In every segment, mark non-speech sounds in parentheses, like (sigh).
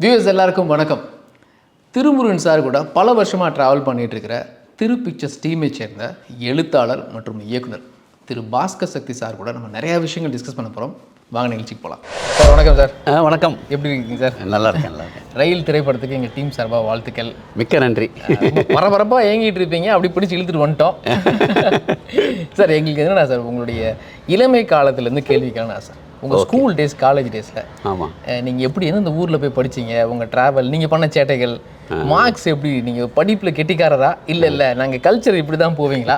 Viewers எல்லாருக்கும் வணக்கம். Thirumurugan sir கூட பல வருஷமாக ட்ராவல் பண்ணிட்டு இருக்கிற திரு பிக்சர்ஸ் டீமை சேர்ந்த எழுத்தாளர் மற்றும் இயக்குனர் திரு பாஸ்கர் சக்தி சார் கூட நம்ம நிறைய விஷயங்கள் டிஸ்கஸ் பண்ண போகிறோம் வாங்க நிகழ்ச்சிக்கு போகலாம் சார் வணக்கம் சார். வணக்கம். எப்படி இருக்கீங்க சார்? நல்லா இருக்கேன் நல்லா இருக்கேன். ரயில் திரைப்படத்துக்கு எங்கள் டீம் சார்பாக வாழ்த்துக்கள். மிக்க நன்றி. பரபரப்பாக ஏங்கிட்டு இருப்பீங்க. அப்படி பிடிச்சி இழுத்துட்டு வந்துட்டோம். (laughs) சார் எங்களுக்கு என்னடா சார் உங்களுடைய இளமை காலத்துலேருந்து கேள்வி கேட்கணும் சார் உங்கள் ஸ்கூல் டேஸ் காலேஜ் டேஸில் ஆமாம் நீங்கள் எப்படி எந்தெந்த ஊரில் போய் படிச்சீங்க? உங்கள் ட்ராவல் நீங்கள் பண்ண சேட்டைகள் மார்க்ஸ் எப்படி நீங்கள் படிப்பில் கெட்டிக்காரரா? இல்லை இல்லை நாங்கள் கல்ச்சர் இப்படி தான் போவீங்களா?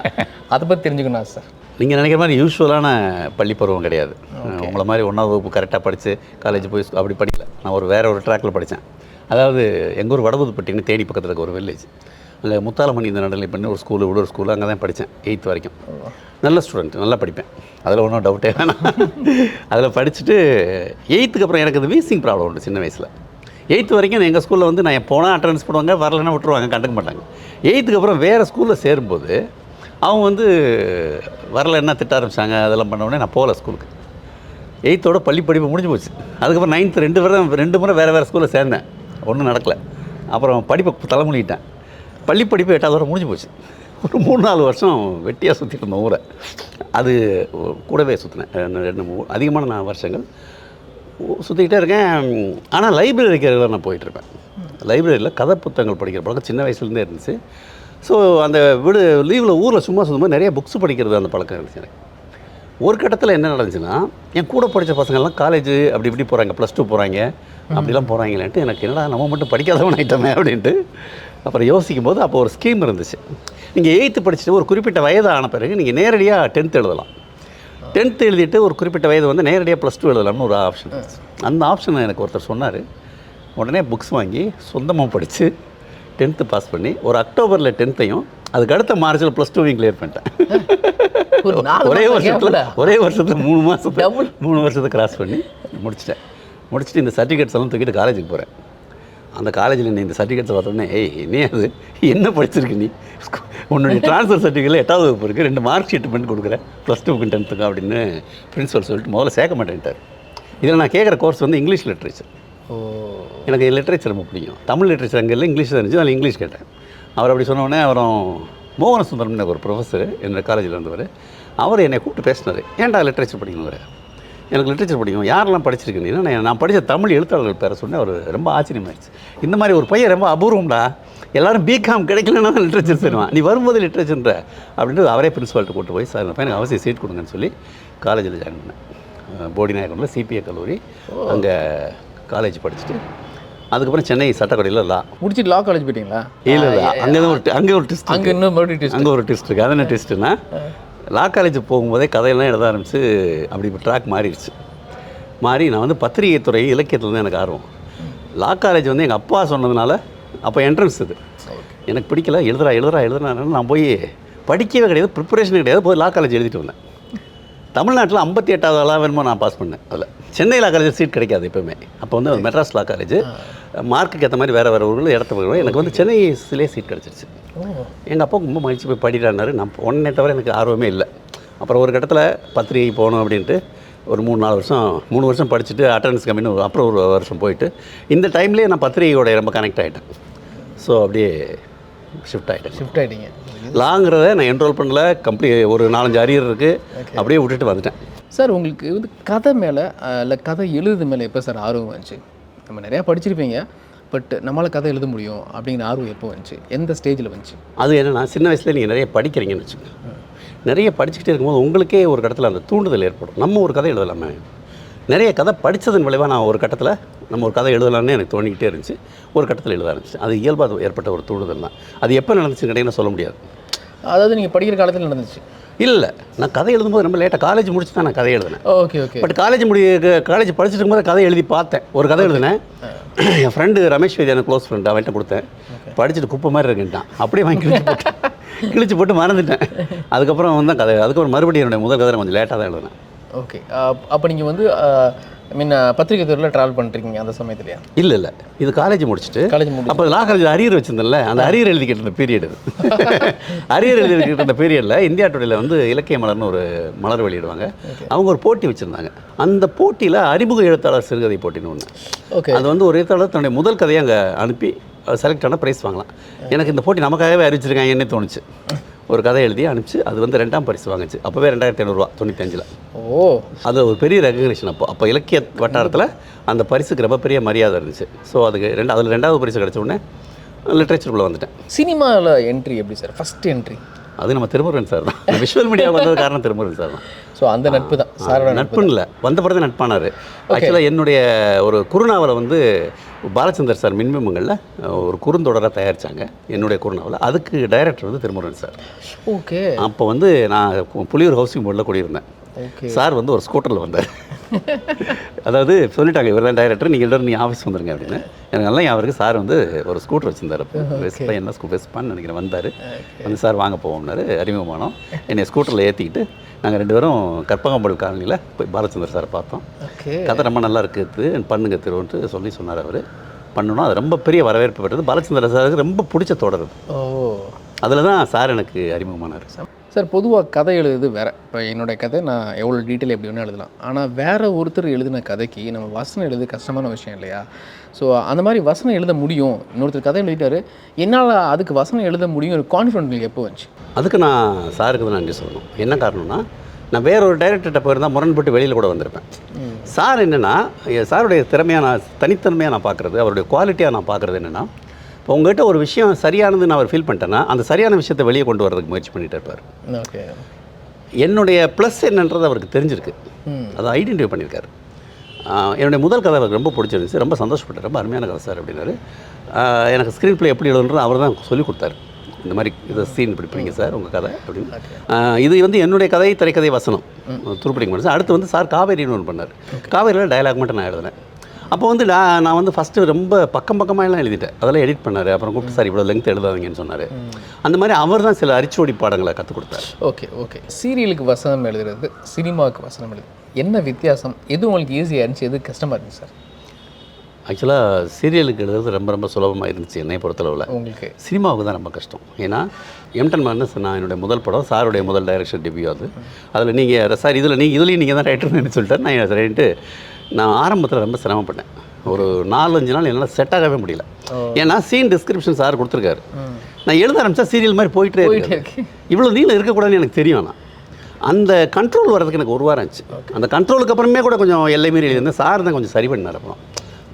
அதை பற்றி தெரிஞ்சுக்கணும் சார் நீங்கள் நினைக்கிற மாதிரி யூஸ்வலான பள்ளி பருவம் கிடையாது. உங்களை மாதிரி ஒன்றாவது வகுப்பு கரெக்டாக படித்து காலேஜ் போய் அப்படி படிக்கல. நான் ஒரு வேற ஒரு ட்ராக்கில் படித்தேன் அதாவது எங்கள் ஊர் வடபுதுப்பட்டின்னு தேனி பக்கத்தில் இருக்க ஒரு வில்லேஜ் அங்கே முத்தாலமணி இந்த நடுநிலை பண்ணி ஒரு ஸ்கூலு விட ஒரு ஸ்கூலு அங்கே தான் படித்தேன் எயித் வரைக்கும் நல்ல ஸ்டூடெண்ட் நல்லா படிப்பேன். அதில் ஒன்றும் டவுட்டே வேணாம். அதில் படிச்சுட்டு எயித்துக்கு அப்புறம் எனக்கு இந்த வீசிங் ப்ராப்ளம் உண்டு சின்ன வயசில். எயித்து வரைக்கும் எங்கள் ஸ்கூலில் வந்து நான் போனால் அட்டண்டன்ஸ் போடுவாங்க வரலன்னா விட்டுருவாங்க கண்டுக்க மாட்டாங்க. எயித்துக்கு அப்புறம் வேறு ஸ்கூலில் சேரும்போது அவங்க வந்து வரலைன்னா திட்ட ஆரம்பிச்சாங்க அதெல்லாம் பண்ண உடனே நான் போகல ஸ்கூலுக்கு எயித்தோட பள்ளி படிப்பு முடிஞ்சு போச்சு. அதுக்கப்புறம் நைன்த்து ரெண்டு முறை ரெண்டு முறை வேறு வேறு ஸ்கூலில் சேர்ந்தேன். ஒன்றும் நடக்கலை. அப்புறம் படிப்பை தலைமொழிட்டேன் பள்ளி படிப்பு எட்டாவது வரை முடிஞ்சு போச்சு. ஒரு மூணு நாலு வருஷம் வெட்டியாக சுற்றிட்டு இருந்தோம் ஊரை. அது கூடவே சுற்றினேன் ரெண்டு மூணு அதிகமான நான் வருஷங்கள். சுற்றிக்கிட்டே இருக்கேன். ஆனால் லைப்ரரிக்கு ரெகுலராக நான் போயிட்டுருப்பேன் லைப்ரரியில் கதை புத்தகங்கள் படிக்கிற பழக்கம் சின்ன வயசுலேருந்தே இருந்துச்சு. ஸோ அந்த வீடு லீவில் ஊரில் சும்மா சுத்தமாக நிறைய புக்ஸ் படிக்கிறது அந்த பழக்கம் இருந்துச்சு எனக்கு. ஒரு கட்டத்தில் என்ன நடந்துச்சுன்னா என் கூட படித்த பசங்கள்லாம் காலேஜ் அப்படி இப்படி போகிறாங்க ப்ளஸ் டூ போகிறாங்க அப்படிலாம் போகிறாங்களேன்ட்டு எனக்கு என்னடா நம்ம மட்டும் படிக்காதவன் ஆயிட்டோமே அப்படின்ட்டு அப்புறம் யோசிக்கும் போது அப்போ ஒரு ஸ்கீம் இருந்துச்சு. நீங்கள் எயித்து படிச்சுட்டு ஒரு குறிப்பிட்ட வயது ஆன பிறகு நீங்கள் நேரடியாக டென்த் எழுதலாம். டென்த் எழுதிட்டு ஒரு குறிப்பிட்ட வயது வந்து நேரடியாக ப்ளஸ் டூ எழுதலாம்னு ஒரு ஆப்ஷன் அந்த ஆப்ஷனை எனக்கு ஒருத்தர் சொன்னார். உடனே புக்ஸ் வாங்கி சொந்தமாக படித்து டென்த்து பாஸ் பண்ணி ஒரு அக்டோபரில் டென்த்தையும் அதுக்கு அடுத்த மார்ச்சில் ப்ளஸ் டூவையும் கிளியர் பண்ணிட்டேன். ஒரு வருஷத்தில். ஒரே வருஷத்தில் மூணு Double. மூணு வருஷத்தை கிராஸ் பண்ணி முடிச்சிட்டேன். முடிச்சுட்டு இந்த சர்டிஃபிகேட்ஸ் எல்லாம் தூக்கிட்டு காலேஜுக்கு போகிறேன் அந்த காலேஜில் நீ இந்த சர்டிஃபிகேட்ஸ் பார்த்தோன்னே ஏய் நீ அது என்ன படிச்சிருக்கு நீ? உன்னுடைய ட்ரான்ஸ்ஃபர் சர்டிஃபிகேட்டில் எட்டாவது வகுப்பு இருக்குது ரெண்டு மார்க் ஷீட் பண்ணி கொடுக்குறேன். ப்ளஸ் டூக்கு டென்த்துக்கு அப்படின்னு பிரின்ஸிபல் சொல்லிட்டு முதல்ல சேர்க்க மாட்டேன்ட்டார். இதில் நான் கேட்குற கோர்ஸ் வந்து இங்கிலீஷ் லிட்ரேச்சர் ஓ. எனக்கு லிட்ரேச்சர் ரொம்ப பிடிக்கும். தமிழ் லிட்ரேச்சர் அங்கே இல்லை இங்கிலீஷ் தான் இருந்துச்சு. அதில் இங்கிலீஷ் கேட்டேன். அவர் அப்படி சொன்ன உடனே அப்புறம் மோகன சுந்தரம்னு ஒரு ப்ரொஃபஸர் என்னோட காலேஜில் இருந்தவர். அவர் என்னை கூப்பிட்டு பேசினார். ஏன்டா லிட்ரேச்சர் படிக்கணும் எனக்கு லிட்ரேச்சர் படிக்கும் யாரெல்லாம் படிச்சிருக்கீங்கன்னா நான் நான் படித்த தமிழ் எழுத்தாளர்கள் பேரை சொன்னேன். அவர் ரொம்ப ஆச்சரியமாயிருச்சு. இந்த மாதிரி ஒரு பையன் ரொம்ப அபூர்வம்டா. எல்லாரும் பிகாம் கிடைக்கலன்னா தான் லிட்ரேச்சர் சேருவான் நீ வரும்போது லிட்ரேச்சர்ன்ற அப்படின்ட்டு அவரே பிரின்சிபால்கிட்ட கூட்டு போய் சார் பையனுக்கு அவசியம் சீட் கொடுங்கன்னு சொல்லி காலேஜில் ஜாயின் பண்ணேன். போடி நாயக்கனில் சிபிஐ கல்லூரி. அங்கே காலேஜ் படிச்சுட்டு அதுக்கப்புறம் சென்னை சட்டக்கடையில் லா முடிச்சிட்டு லா காலேஜ் போயிட்டீங்களா? இல்லை இல்லை. அங்கே தான் ஒரு அங்கே ஒரு டெஸ்ட் அங்கே இன்னும் மறுபடியும் test. அங்கே ஒரு டெஸ்ட் இருக்குது அது என்ன டெஸ்ட்டுன்னா லா காலேஜ் போகும்போதே கதையெல்லாம் எழுத ஆரம்பிச்சு அப்படி ட்ராக் மாறிடுச்சு. மாறி நான் வந்து பத்திரிகை துறை இலக்கியத்தில் தான் எனக்கு ஆர்வம். லா காலேஜ் வந்து எங்கள் அப்பா சொன்னதுனால அப்போ என்ட்ரன்ஸ் இது. எனக்கு பிடிக்கல எழுதுறா எழுதுறா எழுதுறா நான் போய் படிக்கவே கிடையாது ப்ரிப்பரேஷன் கிடையாது போய் லா காலேஜ் எழுதிட்டு வந்தேன். தமிழ்நாட்டில் ஐம்பத்தி எட்டாவது ஆளாக வேணுமோ நான் பாஸ் பண்ணேன் அதில். சென்னை லா காலேஜ் சீட் கிடைக்காது எப்போவுமே அப்போ வந்து மெட்ராஸ் லா காலேஜ் மார்க்குக்கு ஏற்ற மாதிரி வேறு வேறு ஊரில் இடத்த போயிடுவோம் எனக்கு வந்து சென்னையிலே சீட் கிடச்சிருச்சு. எங்கள் அப்பா ரொம்ப மகிழ்ச்சி போய் படிக்கிறாரு. நான் ஒன்றே தவிர எனக்கு ஆர்வமே இல்லை. அப்புறம் ஒரு கட்டத்தில் பத்திரிகை போகணும் அப்படின்ட்டு ஒரு மூணு நாலு வருஷம் மூணு வருஷம் படிச்சுட்டு அட்டண்டன்ஸ் கம்மின்னு ஒரு- அப்புறம் ஒரு வருஷம் போயிட்டு இந்த டைம்லேயே நான் பத்திரிகையோட ரொம்ப கனெக்ட் ஆகிட்டேன் ஸோ அப்படியே ஷிஃப்ட் ஆகிட்டேன் ஷிஃப்ட் ஆகிட்டீங்க லாங்கிறத நான் என்ரோல் பண்ணல கம்ப்ளீ ஒரு நாலஞ்சு அரியர் இருக்குது அப்படியே விட்டுட்டு வந்துட்டேன். சார் உங்களுக்கு வந்து கதை மேலே இல்லை கதை எழுது மேலே எப்போ சார் ஆர்வம் வந்துச்சு? நம்ம நிறையா படிச்சிருப்பீங்க பட் நம்மளால் கதை எழுத முடியும் அப்படிங்கிற ஆர்வம் எப்போ வந்துச்சு? எந்த ஸ்டேஜில் வந்துச்சு? அது என்னன்னா சின்ன வயசில் நீங்கள் நிறைய படிக்கிறீங்கன்னு வச்சுக்கோங்க. நிறைய படிச்சுக்கிட்டே இருக்கும்போது உங்களுக்கே ஒரு கட்டத்தில் அந்த தூண்டுதல் ஏற்படும். நம்ம ஒரு கதை எழுதலாமே. நிறைய கதை படித்ததன் விளைவாக நான் ஒரு கட்டத்தில் நம்ம ஒரு கதை எழுதலாம்னு எனக்கு தோணிக்கிட்டே இருந்துச்சு. ஒரு கட்டத்தில் எழுத ஆரம்பிச்சு அது இயல்பாக ஏற்பட்ட ஒரு தூண்டுதல் தான். அது எப்போ நடந்துச்சுன்னு கேட்டிங்கன்னா சொல்ல முடியாது. அதாவது நீங்கள் படிக்கிற காலத்தில் நடந்துச்சு. இல்லை நான் கதை எழுதும்போது ரொம்ப லேட்டாக காலேஜ் முடிச்சு தான் நான் கதை எழுதினேன். ஓகே ஓகே பட் காலேஜ் முடி காலேஜ் படிச்சுட்டு இருக்கும்போது கதை எழுதி பார்த்தேன். ஒரு கதை எழுதினேன். என் ஃப்ரெண்டு ரமேஷ் வேதி எனக்கு க்ளோஸ் ஃப்ரெண்ட் அவன்கிட்ட கொடுத்தேன். படிச்சுட்டு குப்பை மாதிரி இருக்குன்ட்டான். அப்படியே வாங்கி போட்டேன். கிழிச்சு போட்டு மறந்துட்டேன். அதுக்கப்புறம் வந்து கதை அதுக்கப்புறம் மறுபடியும் என்னுடைய முதல் கதை கொஞ்சம் லேட்டாக தான் எழுதினேன். ஓகே அப்போ நீங்கள் வந்து ஐ மீன் பத்திரிகை துறையில் ட்ராவல் பண்ணிருக்கீங்க அந்த சமயத்துலையா? இல்லை இல்லை. இது காலேஜ் முடிச்சுட்டு காலேஜ் அப்போ லா காலேஜில் அரியர் வச்சிருந்தேன்ல அந்த அரியர் எழுதிக்கிட்டு இருந்த பீரியட் இது. (laughs) அரியர் எழுதிக்கிட்டு இருந்த பீரியடில் இந்தியா டுடேல வந்து இலக்கிய மலர்னு ஒரு மலர் வெளியிடுவாங்க. அவங்க ஒரு போட்டி வச்சுருந்தாங்க. அந்த போட்டியில் அறிமுக எழுத்தாளர் சிறுகதை போட்டின்னு ஒன்று ஓகே அது வந்து ஒரு எழுத்தாளர் தன்னுடைய முதல் கதையை அங்கே அனுப்பி செலக்ட் ஆன ப்ரைஸ் வாங்கலாம். எனக்கு இந்த போட்டி நமக்காகவே அறிவிச்சிருக்காங்கன்னே தோணுச்சு. ஒரு கதை எழுதி அனுப்பிச்சு அது வந்து ரெண்டாம் பரிசு வாங்குச்சு. அப்போவே ரெண்டாயிரத்தி ஐநூறுரூவா தொண்ணூத்தஞ்சில். ஓ. அது ஒரு பெரிய ரெகக்னேஷன் அப்போ. அப்போ இலக்கிய வட்டாரத்தில் அந்த பரிசுக்கு ரொம்ப பெரிய மரியாதை இருந்துச்சு. ஸோ அதுக்கு ரெண்டு அதில் ரெண்டாவது பரிசு கிடச்ச உடனே லிட்ரேச்சருக்குள்ளே வந்துட்டேன். சினிமாவில் என்ட்ரி எப்படி சார் ஃபர்ஸ்ட் என்ட்ரி அது நம்ம திருமுருகன் சார் தான். விஷுவல் மீடியா வந்தது காரணம் திருமுருகன் சார் தான். ஸோ அந்த நட்பு தான். நட்பு நட்புன்னு இல்லை. வந்த படத்தை நட்பானார். ஆக்சுவலாக என்னுடைய ஒரு குறுநாவலை வந்து பாலச்சந்தர் சார் மின்பிம்பங்களில் ஒரு குறுந்தொடராக தயாரித்தாங்க என்னுடைய குறுநாவலை. அதுக்கு டைரக்டர் வந்து திருமுருகன் சார். ஓகே அப்போ வந்து நான் புலியூர் ஹவுசிங் போர்டில் குடியிருந்தேன். சார் வந்து ஒரு ஸ்கூட்டரில் வந்தார். (laughs) அதாவது சொல்லிட்டாங்க இவர் தான் டைரக்டர் நீங்கள் எல்லாரும் நீ ஆஃபீஸ் வந்துருங்க அப்படின்னு. எனக்கு நல்லா அவருக்கு சார் வந்து ஒரு ஸ்கூட்டர் வச்சிருந்தார் வெஸ்பா என்ன? ஸ்கூ வெஸ்பான்னு நினைக்கிறேன் வந்தார். வந்து சார் வாங்க போவோம்னாரு அறிமுகமானோம். என்னை ஸ்கூட்டரில் ஏற்றிக்கிட்டு நாங்கள் ரெண்டு பேரும் கற்பகம்பல் காலனியில் போய் பாலச்சந்தர் சாரை பார்த்தோம். கதை ரொம்ப நல்லா இருக்குது பண்ணுங்க திருவன்ட்டு சொல்லி சொன்னார் அவர். பண்ணணும் அது ரொம்ப பெரிய வரவேற்பு பெற்றது பாலச்சந்திர சாருக்கு ரொம்ப பிடிச்ச தொடர் அதில் தான் சார் எனக்கு அறிமுகமானார். சார் பொதுவாக கதை எழுதுறது வேற. இப்போ என்னோட கதை நான் எவ்வளோ டீட்டெயில் எப்படி வேணால் எழுதலாம். ஆனால் வேற ஒருத்தர் எழுதின கதைக்கு நம்ம வசனம் எழுது கஷ்டமான விஷயம் இல்லையா? ஸோ அந்த மாதிரி வசனம் எழுத முடியும். இன்னொருத்தர் கதை எழுதிட்டாரு. என்னால் அதுக்கு வசனம் எழுத முடியும் ஒரு கான்ஃபிடென்ட் உங்களுக்கு எப்போ வந்துச்சு? அதுக்கு நான் சாருக்கு தான் நன்றி சொல்லணும். என்ன காரணம்னா நான் வேற ஒரு டைரக்டர்கிட்ட போயிருந்தால் முரண்பட்டு வெளியில் கூட வந்திருப்பேன். சார் என்னென்னா சாருடைய திறமையாக நான் தனித்தன்மையாக நான் பார்க்குறது அவருடைய குவாலிட்டியாக நான் பார்க்குறது என்னென்னா இப்போ உங்ககிட்ட ஒரு விஷயம் சரியானதுன்னு அவர் ஃபீல் பண்ணிட்டேன்னா அந்த சரியான விஷயத்தை வெளியே கொண்டு வரதுக்கு முயற்சி பண்ணிட்டு இருப்பார். ஓகே. என்னுடைய ப்ளஸ் என்னன்றது அவருக்கு தெரிஞ்சிருக்கு. அதை ஐடென்டிஃபை பண்ணியிருக்காரு. என்னுடைய முதல் கதை அவருக்கு ரொம்ப பிடிச்சிருந்துச்சு. ரொம்ப சந்தோஷப்பட்டார். ரொம்ப அருமையான கதை சார் அப்படின்னாரு. எனக்கு ஸ்க்ரீன் ப்ளே எப்படி எழுதுன்றது அவர் தான் சொல்லிக் கொடுத்தாரு. இந்த மாதிரி இதை சீன் இப்படி பிடிங்க சார் உங்கள் கதை அப்படின்னு. இது வந்து என்னுடைய கதை திரைக்கதை வசனம். துருப்படிங்க மட்டும் அடுத்து வந்து சார் காவேரின்னு ஒன்று பண்ணார். காவேரியில் டயலாக் மட்டும் நான் எழுதினேன் அப்போ வந்து நான் நான் வந்து ஃபஸ்ட்டு ரொம்ப பக்கம் பக்கமாக எல்லாம் எழுதிட்டேன். அதெல்லாம் எடிட் பண்ணார். அப்புறம் கூப்பிட்டு சார் இவ்வளோ லெங்த் எழுதாதீங்கன்னு சொன்னார். அந்த மாதிரி அவர் தான் சில அரிச்சோடி பாடங்களை கற்றுக் கொடுத்தாரு. Okay okay. சீரியலுக்கு வசனம் எழுதுறது சினிமாவுக்கு வசனம் எழுது. என்ன வித்தியாசம்? எது உங்களுக்கு ஈஸியாக இருந்துச்சு? எது கஷ்டமாக இருந்துச்சு சார் ஆக்சுவலாக சீரியலுக்கு எழுதுறது ரொம்ப ரொம்ப சுலபமாக இருந்துச்சு என்னை பொறுத்தளவில். உங்களுக்கு? சினிமாவுக்கு தான் ரொம்ப கஷ்டம். ஏன்னா எம்டன் மன்னஸ் நான் என்னுடைய முதல் படம் சாருடைய முதல் டைரக்ஷன் டெபியூ அது. அதில் நீங்கள் சார் இதில் நீங்கள் இதுலேயும் நீங்கள் தான் ரைட்டர்னு சொல்லிட்டார். நான் சரின்ட்டு நான் ஆரம்பத்தில் ரொம்ப சிரமப்பட்டேன். ஒரு நாலஞ்சு நாள் என்னால் செட் ஆகவே முடியல. ஏன்னா சீன் டிஸ்கிரிப்ஷன் சார் கொடுத்துருக்காரு. நான் எழுத ஆரம்பித்தா சீரியல் மாதிரி போயிட்டே போயிட்டே இருக்கு இருக்கு. இவ்வளோ நீளம் இருக்கக்கூடாதுன்னு எனக்கு தெரியும் ஆனால் அந்த கண்ட்ரோல் வர்றதுக்கு எனக்கு ஒரு வாரம் ஆச்சு. அந்த கண்ட்ரோலுக்கு அப்புறமே கூட கொஞ்சம் எல்லை மீறி எழுதியிருந்தேன். சார் தான் கொஞ்சம் சரி பண்ணார் அப்புறம்.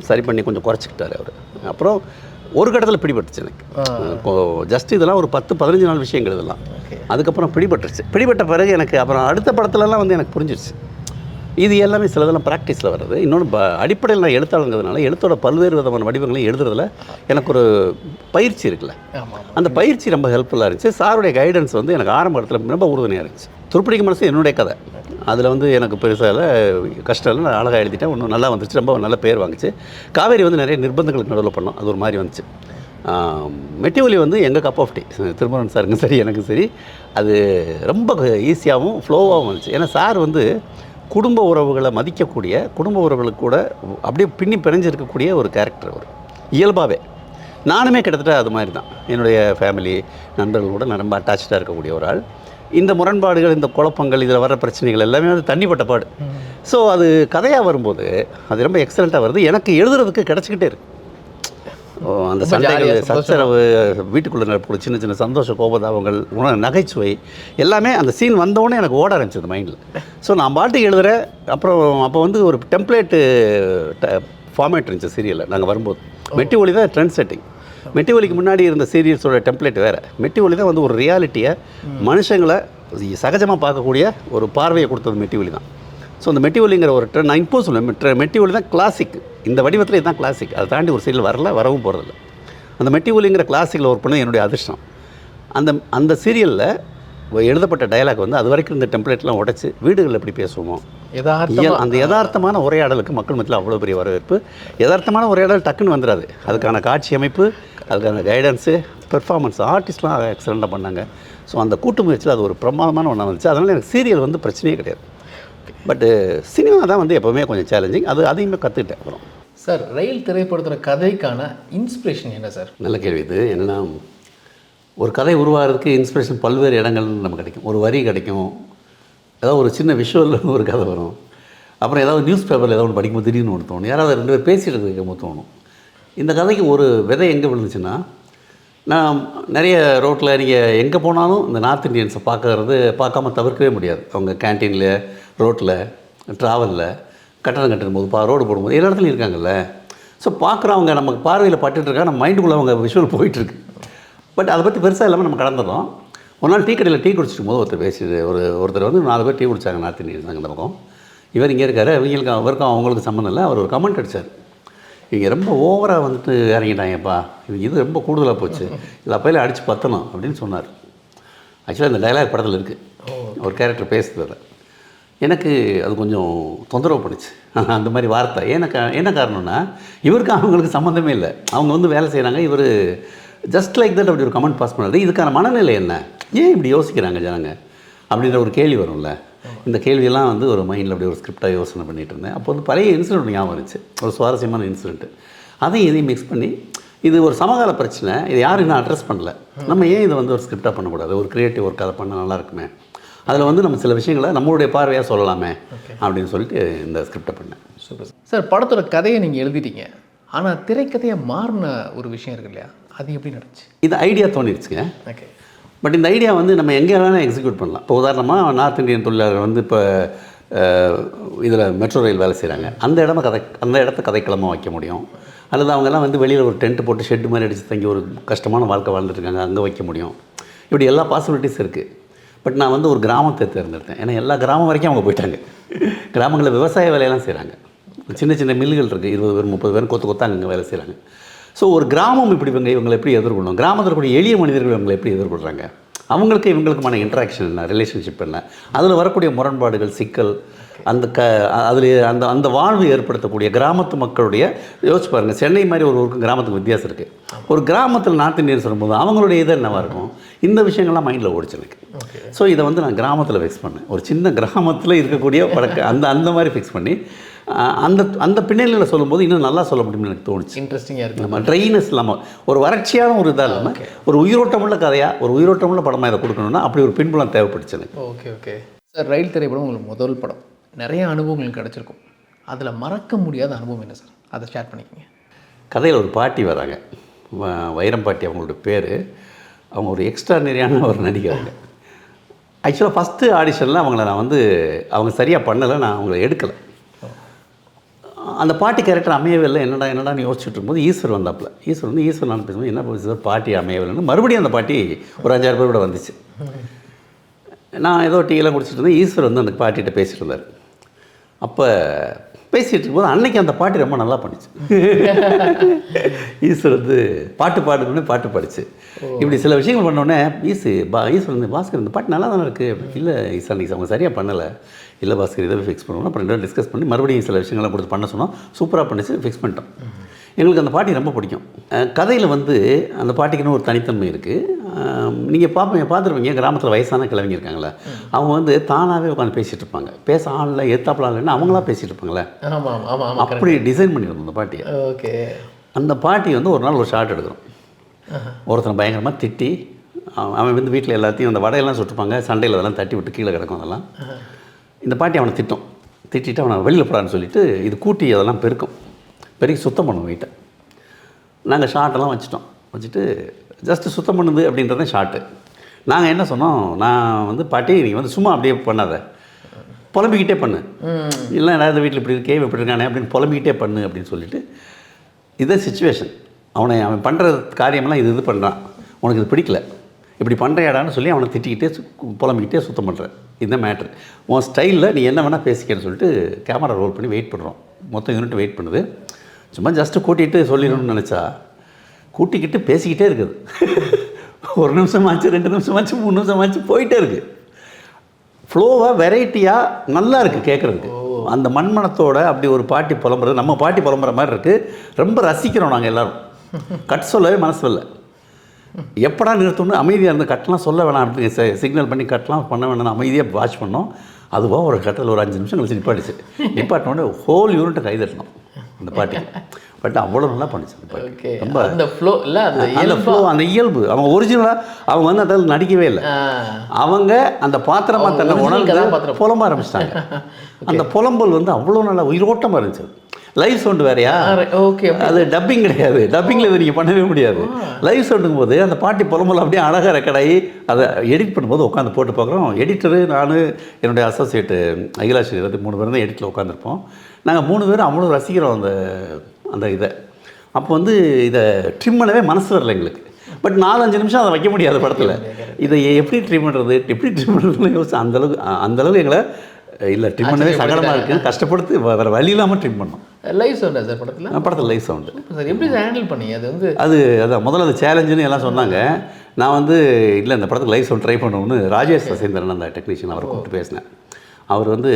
சரி பண்ணி கொஞ்சம் குறைச்சிக்கிட்டாரு அவர். அப்புறம் ஒரு கட்டத்தில் பிடிபட்டுச்சு எனக்கு. இப்போது ஜஸ்ட் இதெல்லாம் ஒரு பத்து பதினஞ்சு நாள் விஷயங்கள் இதெல்லாம். அதுக்கப்புறம் பிடிபட்டுருச்சு. பிடிபட்ட பிறகு எனக்கு அப்புறம் அடுத்த படத்துலலாம் வந்து எனக்கு புரிஞ்சிருச்சு. இது எல்லாமே சிலதெல்லாம் ப்ராக்டிஸில் வர்றது இன்னொன்று ப அடிப்படையில் நான் எழுத்தாளங்கிறதுனால எழுத்தோட பல்வேறு விதமான வடிவங்களையும் எழுதுறதுல எனக்கு ஒரு பயிற்சி இருக்குல்ல. அந்த பயிற்சி ரொம்ப ஹெல்ப்ஃபுல்லாக இருந்துச்சு. சாருடைய கைடன்ஸ் வந்து எனக்கு ஆரம்ப இடத்துல ரொம்ப உறுதுணையாக இருந்துச்சு. துருப்பிடிக்க மனசு என்னுடைய கதை. அதில் வந்து எனக்கு பெருசாக இல்லை கஷ்டம் இல்லை நான் அழகாக எழுதிட்டேன். ஒன்றும் நல்லா வந்துச்சு ரொம்ப நல்ல பேர் வாங்குச்சு. காவேரி வந்து நிறைய நிர்பந்தங்களுக்கு நடுவில் பண்ணோம். அது ஒரு மாதிரி வந்துச்சு. மெட்டிவலி வந்து எங்கள் கப் ஆஃப் டீ திருமணன் சாருக்கும் சரி எனக்கும் சரி அது ரொம்ப ஈஸியாகவும் ஃப்ளோவாகவும் வந்துச்சு. ஏன்னா சார் வந்து குடும்ப உறவுகளை மதிக்கக்கூடிய குடும்ப உறவுகளுக்கு கூட அப்படியே பின்னி பிணைஞ்சிருக்கக்கூடிய ஒரு கேரக்டர் அவர். இயல்பாகவே நானுமே கிட்டத்தட்ட அது மாதிரி தான் என்னுடைய ஃபேமிலி நண்பர்கள் கூட நான் ரொம்ப அட்டாச்சாக இருக்கக்கூடிய ஒரு ஆள். இந்த முரண்பாடுகள் இந்த குழப்பங்கள் இதில் வர பிரச்சனைகள் எல்லாமே வந்து தண்ணிப்பட்ட பாடு. ஸோ அது கதையாக வரும்போது அது ரொம்ப எக்ஸலண்ட்டாக வருது. எனக்கு எழுதுறதுக்கு கிடச்சிக்கிட்டே இருக்கு. ஓ, அந்த சண்டைகள். சச்சரவு வீட்டுக்குள்ளே நடக்கக்கூடிய சின்ன சின்ன சந்தோஷ கோபதாபங்கள் உண நகைச்சுவை எல்லாமே அந்த சீன் வந்தோடனே எனக்கு ஓட ஆரம்பிச்சது மைண்டில் ஸோ நான் பாட்டுக்கு எழுதுகிறேன் அப்புறம் அப்போ வந்து ஒரு டெம்ப்ளேட்டு ஃபார்மேட் இருந்துச்சு சீரியலில் நாங்கள் வரும்போது. மெட்டி ஒலி தான் ட்ரெண்ட் செட்டிங் மெட்டி ஒலிக்கு முன்னாடி இருந்த சீரியல்ஸோட டெம்ப்ளேட் வேறு. மெட்டி ஒலி தான் வந்து ஒரு ரியாலிட்டியை மனுஷங்களை சகஜமாக பார்க்கக்கூடிய ஒரு பார்வையை கொடுத்தது மெட்டி ஒலி தான். ஸோ அந்த மெட்டி ஒலிங்கிற ஒரு ட்ரெண்ட் நான் இப்போ சொல்லுவேன் மெட்டி ஒலி தான் கிளாசிக் இந்த வடிவத்தில் இதுதான் கிளாசிக் அதை தாண்டி ஒரு சீரியல் வரல வரவும் போகிறதில்ல அந்த மெட்டி ஒலிங்கிற கிளாசிக்கில் ஒர்க் பண்ணது என்னுடைய அதிர்ஷ்டம். அந்த அந்த சீரியலில் எழுதப்பட்ட டயலாக் வந்து அது வரைக்கும் இந்த டெம்ப்ளேட்லாம் உடைச்சு வீடுகளில் எப்படி பேசுவோமோ யதார்த்தமா அந்த யதார்த்தமான உரையாடலுக்கு மக்கள் மத்தியில் அவ்வளோ பெரிய வரவேற்பு. யதார்த்தமான உரையாடல் டக்குன்னு வந்துடாது. அதுக்கான காட்சி அமைப்பு அதுக்கான கைடன்ஸு பெர்ஃபார்மன்ஸ் ஆர்டிஸ்ட்லாம் எக்ஸலண்ட்டாக பண்ணாங்க. ஸோ அந்த கூட்டு முயற்சியில் அது ஒரு பிரமாதமான ஒன்றா வந்துச்சு. அதனால் எனக்கு சீரியல் வந்து பிரச்சனையே கிடையாது. பட்டு சினிமா தான் வந்து எப்போவுமே கொஞ்சம் சேலஞ்சிங் அது அதையுமே கற்றுக்கிட்டேன் அப்புறம். சார் ரயில் திரைப்படத்தோட கதைக்கான இன்ஸ்பிரேஷன் என்ன சார்? நல்ல கேள்வி இது. என்னென்னா ஒரு கதை உருவாகிறதுக்கு இன்ஸ்பிரேஷன் பல்வேறு இடங்கள் நமக்கு கிடைக்கும். ஒரு வரி கிடைக்கும். ஏதாவது ஒரு சின்ன விஷுவலில் ஒரு கதை வரும். அப்புறம் ஏதாவது நியூஸ் பேப்பரில் ஏதாவது ஒன்று படிக்கும்போது திடீர்னு ஒன்று தோணும். யாராவது ரெண்டு பேர் பேசிட்டு கேட்கும்போது தோணும். இந்த கதைக்கு ஒரு விதை எங்கே விழுந்துச்சுன்னா நான் நிறைய ரோட்டில் நீங்கள் எங்கே போனாலும் இந்த நார்த் இந்தியன்ஸை பார்க்கறது பார்க்காம தவிர்க்கவே முடியாது. அவங்க கேன்டீனில் ரோட்டில் ட்ராவலில் கட்டணம் கட்டும் போது பா ரோடு போடும்போது எல்லா இடத்துலையும் இருக்காங்கல்ல. ஸோ பார்க்குறவங்க நமக்கு பார்வையில் பட்டுட்டு இருக்கா நம்ம மைண்டுக்குள்ளே அவங்க விஷுவல் போயிட்டுருக்கு பட் அதை பற்றி பெருசாக இல்லாமல் நம்ம கடந்துடுறோம். ஒரு நாள் டீ கடையில் டீ குடிச்சிட்டு போது ஒருத்தர் பேசிட்டு ஒரு ஒருத்தர் வந்து நாலு பேர் டீ குடிச்சாங்க நார்த் இந்தியன்ஸ் அந்த பக்கம். இவர் இங்கே இருக்காரு இவங்களுக்கு அவருக்கும் அவங்களுக்கு சம்மந்தம் இல்லை. அவர் ஒரு கமெண்ட் அடிச்சார். இவங்க ரொம்ப ஓவராக வந்துட்டு இறங்கிட்டாங்கப்பா. இது இது ரொம்ப கூடுதலாக போச்சு. இல்லை அப்பையில அடித்து பத்தணும் அப்படின்னு சொன்னார். ஆக்சுவலாக இந்த டயலாக் படத்தில் இருக்குது ஒரு கேரக்டர் பேசுறது அதில். எனக்கு அது கொஞ்சம் தொந்தரவு பண்ணிச்சு. (laughs) அந்த மாதிரி வார்த்தை. ஏன்னா என்ன காரணம்னா இவருக்கு அவங்களுக்கு சம்மந்தமே இல்லை. அவங்க வந்து வேலை செய்கிறாங்க இவர் ஜஸ்ட் லைக் தட் அப்படி ஒரு கமெண்ட் பாஸ் பண்ணுறது இதுக்கான மனநிலை என்ன? ஏன் இப்படி யோசிக்கிறாங்க ஜனங்க? அப்படின்ற ஒரு கேள்வி வரும்ல. இந்த கேள்வியெல்லாம் வந்து ஒரு மைண்டில் அப்படி ஒரு ஸ்கிரிப்டாக யோசனை பண்ணிட்டு இருந்தேன். அப்போ வந்து பழைய இன்சிடென்ட் ஞாபகம் இருந்துச்சு ஒரு சுவாரஸ்யமான இன்சிடென்ட்டு அதையும் இதையும் மிக்ஸ் பண்ணி இது ஒரு சமகால பிரச்சனை. இதை யாரும் இன்னும் அட்ரஸ் பண்ணல. நம்ம ஏன் இதை வந்து ஒரு ஸ்கிரிப்டாக பண்ணக்கூடாது? ஒரு கிரியேட்டிவ் ஒர்க் அதை பண்ணால் நல்லா இருக்குமே? அதில் வந்து நம்ம சில விஷயங்களை நம்மளுடைய பார்வையாக சொல்லலாமே அப்படின்னு சொல்லிட்டு இந்த ஸ்கிரிப்டை பண்ணேன். சூப்பர். சார் படத்தோட கதையை நீங்கள் எழுதிட்டீங்க. ஆனால் திரைக்கதையை மாறின ஒரு விஷயம் இருக்கு இல்லையா? அது எப்படி நடந்துச்சு? இது ஐடியா தோணிடுச்சுங்க ஓகே. பட் இந்த ஐடியா வந்து நம்ம எங்கே வேணாலும் எக்ஸிக்யூட் பண்ணலாம். இப்போ உதாரணமாக நார்த் இந்தியன் தொழிலாளர் வந்து இப்போ இதில் மெட்ரோ ரயில் வேலை செய்கிறாங்க அந்த இடமா கதை அந்த இடத்த கதைக்களமாக வைக்க முடியும். அல்லது அவங்கெல்லாம் வந்து வெளியில் ஒரு டென்ட் போட்டு ஷெட்டு மாதிரி அடித்து தங்கி ஒரு கஷ்டமான வாழ்க்கை வாழ்ந்துட்டு இருக்காங்க. அங்கே வைக்க முடியும். இப்படி எல்லா பாசிபிலிட்டிஸ் இருக்குது பட் நான் வந்து ஒரு கிராமத்தை தேர்ந்தெடுத்தேன். ஏன்னா எல்லா கிராமம் வரைக்கும் அவங்க போயிட்டாங்க. கிராமங்களில் விவசாய வேலையெல்லாம் செய்கிறாங்க சின்ன சின்ன மில்லுகள் இருக்குது இருபது பேர் முப்பது பேர் கொத்து கொத்தா அங்கே வேலை செய்கிறாங்க ஸோ ஒரு கிராமம் இப்படி இவங்க இவங்களை எப்படி எதிர்கொள்ளும்? கிராமத்தில் இருக்கக்கூடிய எளிய மனிதர்கள் இவங்களை எப்படி எதிர்கொள்கிறாங்க அவங்களுக்கு இவங்களுக்குமான இன்ட்ராக்ஷன் என்ன? ரிலேஷன்ஷிப் என்ன? அதில் வரக்கூடிய முரண்பாடுகள் சிக்கல் அந்த க அதில் அந்த அந்த வாழ்வு ஏற்படுத்தக்கூடிய கிராமத்து மக்களுடைய யோசிச்சு பாருங்கள் சென்னை மாதிரி ஒரு ஊருக்கு கிராமத்துக்கு வித்தியாசம் இருக்குது ஒரு கிராமத்தில் நார்த் இந்தியன்ஸ் வரும்போது அவங்களுடைய இது என்னவாக இருக்கும்? இந்த விஷயங்கள்லாம் மைண்டில் ஓடிச்சு எனக்கு. ஸோ இதை வந்து நான் கிராமத்தில் ஃபிக்ஸ் பண்ணேன். ஒரு சின்ன கிராமத்தில் இருக்கக்கூடிய பழக்க அந்த அந்த மாதிரி ஃபிக்ஸ் பண்ணி அந்த அந்த பின்னணியில் சொல்லும்போது இன்னும் நல்லா சொல்ல முடியும்னு எனக்கு தோணுச்சு. இன்ட்ரெஸ்டிங்காக இருக்கு. நம்ம ட்ரைனஸ் இல்லாமல் ஒரு வறட்சியான ஒரு இதாக இல்லாமல் ஒரு உயிரோட்டமுள்ள கதையாக ஒரு உயிரோட்டமுள்ள படமாக இதை கொடுக்கணும்னா அப்படி ஒரு பின்புலம் தேவைப்படுச்சு எனக்கு. ஓகே ஓகே சார் ரயில் திரைப்படம் உங்களுக்கு முதல் படம். நிறைய அனுபவங்கள் கிடச்சிருக்கும். அதில் மறக்க முடியாத அனுபவம் என்ன சார்? அதை ஷேர் பண்ணிக்கோங்க. கதையில் ஒரு பாட்டி வராங்க. வ- வைரம் பாட்டி அவங்களோட பேர். அவங்க ஒரு எக்ஸ்ட்ரானரியான ஒரு நடிகை ஆக்சுவலாக ஃபஸ்ட்டு ஆடிஷனில் அவங்கள நான் வந்து அவங்க சரியாக பண்ணலை நான் அவங்கள எடுக்கலை. அந்த பாட்டி கேரக்டர் அமையவே இல்லை. என்னடா என்னடான்னு யோசிச்சுட்டு இருக்கும்போது ஈஸ்வர் வந்தாப்பில். ஈஸ்வர் வந்து ஈஸ்வர் நான் பேசும்போது என்ன பேசுது பாட்டி அமையவில்லைன்னு மறுபடியும் அந்த பாட்டி ஒரு அஞ்சாறு பேர் கூட வந்துச்சு. நான் ஏதோ டீயெல்லாம் குடிச்சிட்டு இருந்தேன். ஈஸ்வர் வந்து அந்த பாட்டிகிட்ட பேசிட்டு இருந்தார். அப்போ பேசிகிட்டு இருக்கும்போது அன்னைக்கு அந்த பாட்டி ரொம்ப நல்லா பண்ணிச்சு. ஈஸ்வர் வந்து பாட்டு பாடுனோடனே பாட்டு பாடிச்சு. இப்படி சில விஷயங்கள் பண்ணோடனே ஈசு பா ஈஸ்வர் வந்து பாஸ்கர் இந்த பாட்டு நல்லா தானே இருக்குது இல்லை ஈஸ்வர் அன்றைக்கி அவங்க சரியாக பண்ணலை. இல்லை பாஸ்கர் இதை ஃபிக்ஸ் பண்ணுவோம். அப்புறம் ரெண்டு டிஸ்கஸ் பண்ணி மறுபடியும் சில விஷயங்கள்லாம் கொடுத்து பண்ண சொன்னோம். சூப்பராக பண்ணிச்சு ஃபிக்ஸ் பண்ணிட்டோம். எங்களுக்கு அந்த பாட்டி ரொம்ப பிடிக்கும். கதையில் வந்து அந்த பாட்டிக்குன்னு ஒரு தனித்தன்மை இருக்குது நீங்கள் பார்ப்பீங்க பார்த்துருப்பீங்க கிராமத்தில் வயசான கிழவிங்க இருக்காங்களே அவங்க வந்து தானாகவே உட்காந்து பேசிகிட்டு இருப்பாங்க. பேச ஆளில் ஏத்தாப்புல இல்லைன்னா அவங்களா பேசிகிட்டு இருப்பாங்களே அப்படி டிசைன் பண்ணியிருந்தோம் அந்த பாட்டியை. ஓகே. அந்த பாட்டி வந்து ஒரு நாள் ஒரு ஷார்ட் எடுக்கிறோம். ஒருத்தனை பயங்கரமாக திட்டி அவன் அவன் வந்து வீட்டில் எல்லாத்தையும் அந்த வடையெல்லாம் சுட்டுப்பாங்க சண்டையில் அதெல்லாம் தட்டி விட்டு கீழே கிடக்கும் அதெல்லாம். இந்த பாட்டி அவனை திட்டம். திட்டிட்டு அவனை வெளியில் போடான்னு சொல்லிட்டு இது கூட்டி அதெல்லாம் பெருக்கும். பெருக்கி சுத்தம் பண்ணுவோம் வீட்டை. நாங்கள் ஷார்ட்டெல்லாம் வச்சுட்டோம். வச்சுட்டு ஜஸ்ட்டு சுத்தம் பண்ணுது அப்படின்றத ஷார்ட்டு நாங்கள் என்ன சொன்னோம்? நான் வந்து பாட்டி நீங்கள் வந்து சும்மா அப்படியே பண்ணாத. புலம்பிக்கிட்டே பண்ணு. இல்லை ஏதாவது வீட்டில் இப்படி இருக்கே இப்படி இருக்கானே அப்படின்னு புலம்பிக்கிட்டே பண்ணு அப்படின்னு சொல்லிட்டு இதே சுச்சுவேஷன் அவனை அவன் பண்ணுற காரியமெல்லாம் இது இது பண்ணுறான் உனக்கு இது பிடிக்கல. இப்படி பண்ணுறியாடான்னு சொல்லி அவனை திட்டிக்கிட்டே புலம்பிக்கிட்டே சுத்தம் பண்ணுறேன் இதுதான் மேட்ரு உன் ஸ்டைலில் நீ என்ன வேணால் பேசிக்கன்னு சொல்லிட்டு கேமரா ரோல் பண்ணி வெயிட் பண்ணுறோம் மொத்தம் யூனிட் வெயிட் பண்ணுது. சும்மா ஜஸ்ட்டு கூட்டிகிட்டு சொல்லிடணும்னு நினச்சா கூட்டிக்கிட்டு பேசிக்கிட்டே இருக்குது. (laughs) ஒரு நிமிஷம் ஆச்சு ரெண்டு நிமிஷம் ஆச்சு மூணு நிமிஷம் ஆச்சு போயிட்டே இருக்குது ஃப்ளோவாக வெரைட்டியாக நல்லா இருக்குது கேட்குறதுக்கு அந்த மண்மனத்தோட அப்படி ஒரு பாட்டி புலம்புறது நம்ம பாட்டி புலம்புற மாதிரி இருக்குது ரொம்ப ரசிக்கிறோம் நாங்கள் எல்லாரும். கட் சொல்லவே மனசு இல்லை எப்படா நிறுத்தணும்? அமைதியாக இருந்து கட்டலாம் சொல்ல வேணாம். அப்படின்னு சிக்னல் பண்ணி கட்டலாம் பண்ண வேணாம் அமைதியாக வாட்ச் பண்ணோம். அதுவாக ஒரு கட்டத்தில் ஒரு அஞ்சு நிமிஷம் கழிச்சு நிப்பாட்டுச்சு. நிப்பாட்டினோடனே ஹோல் யூனிட்டை கை தட்டணும் அந்த பாட்டி பட் அவ்வளோ நல்லா பண்ணுச்சு அந்த ஓகே ரொம்ப அந்த ஃப்ளோ இல்லை அந்த அந்த இயல்பா அந்த இயல்பு. அவங்க ஒரிஜினலாக அவங்க வந்து அதில் நடிக்கவே இல்லை. அவங்க அந்த பாத்திரமா தன்னை உணர்ந்து. புலம்ப ஆரம்பிச்சிட்டாங்க. (laughs) அந்த புலம்பல் வந்து அவ்வளோ நல்லா உயிரோட்டமாக இருந்துச்சு. லைவ் சவுண்டு வேறையா? ஓகே அது டப்பிங் கிடையாது. டப்பிங்கில் இதை நீங்கள் பண்ணவே முடியாது. லைவ் சவுண்டுங்கும் போது அந்த பாட்டி புலம்பல் அப்படியே அழகாக ரெக்கார்டாகி அதை எடிட் பண்ணும்போது உட்காந்து போட்டு பார்க்குறோம். எடிட்டரு நான் என்னுடைய அசோசியேட்டு அகிலாஷ் இருபத்தி மூணு பேர் தான் எடிட்டில் உட்காந்துருப்போம் நாங்கள் மூணு பேரும் அவ்வளோ ரசிக்கிறோம் அந்த அந்த இதை. அப்போ வந்து இதை ட்ரிம் பண்ணவே மனசு வரல எங்களுக்கு. பட் நாலஞ்சு நிமிஷம் அதை வைக்க முடியாது படத்தில். இதை எப்படி ட்ரிம் பண்ணுறது எப்படி ட்ரிம் பண்ணுறதுன்னு யோசிச்சு அந்தளவுக்கு அந்தளவுக்கு எங்களை இல்லை ட்ரிம் பண்ணவே சங்கடமாக இருக்குது கஷ்டப்படுத்து வேறு வழி இல்லாமல் ட்ரிம் பண்ணோம். லைவ் சவுண்டா சார் படத்தில்? படத்தில் லைவ் சவுண்டு சார். எப்படி ஹேண்டில் பண்ணீங்க? அது வந்து அது அதான் முதல்ல அது சேலஞ்சுன்னு எல்லாம் சொன்னாங்க. நான் வந்து இல்லை இந்த படத்துக்கு லைஃப் ஒன்று ட்ரை பண்ணணும்னு ராஜேஷ் சசேந்திரன் அந்த டெக்னீஷியன் அவரை கூப்பிட்டு பேசினேன். அவர் வந்து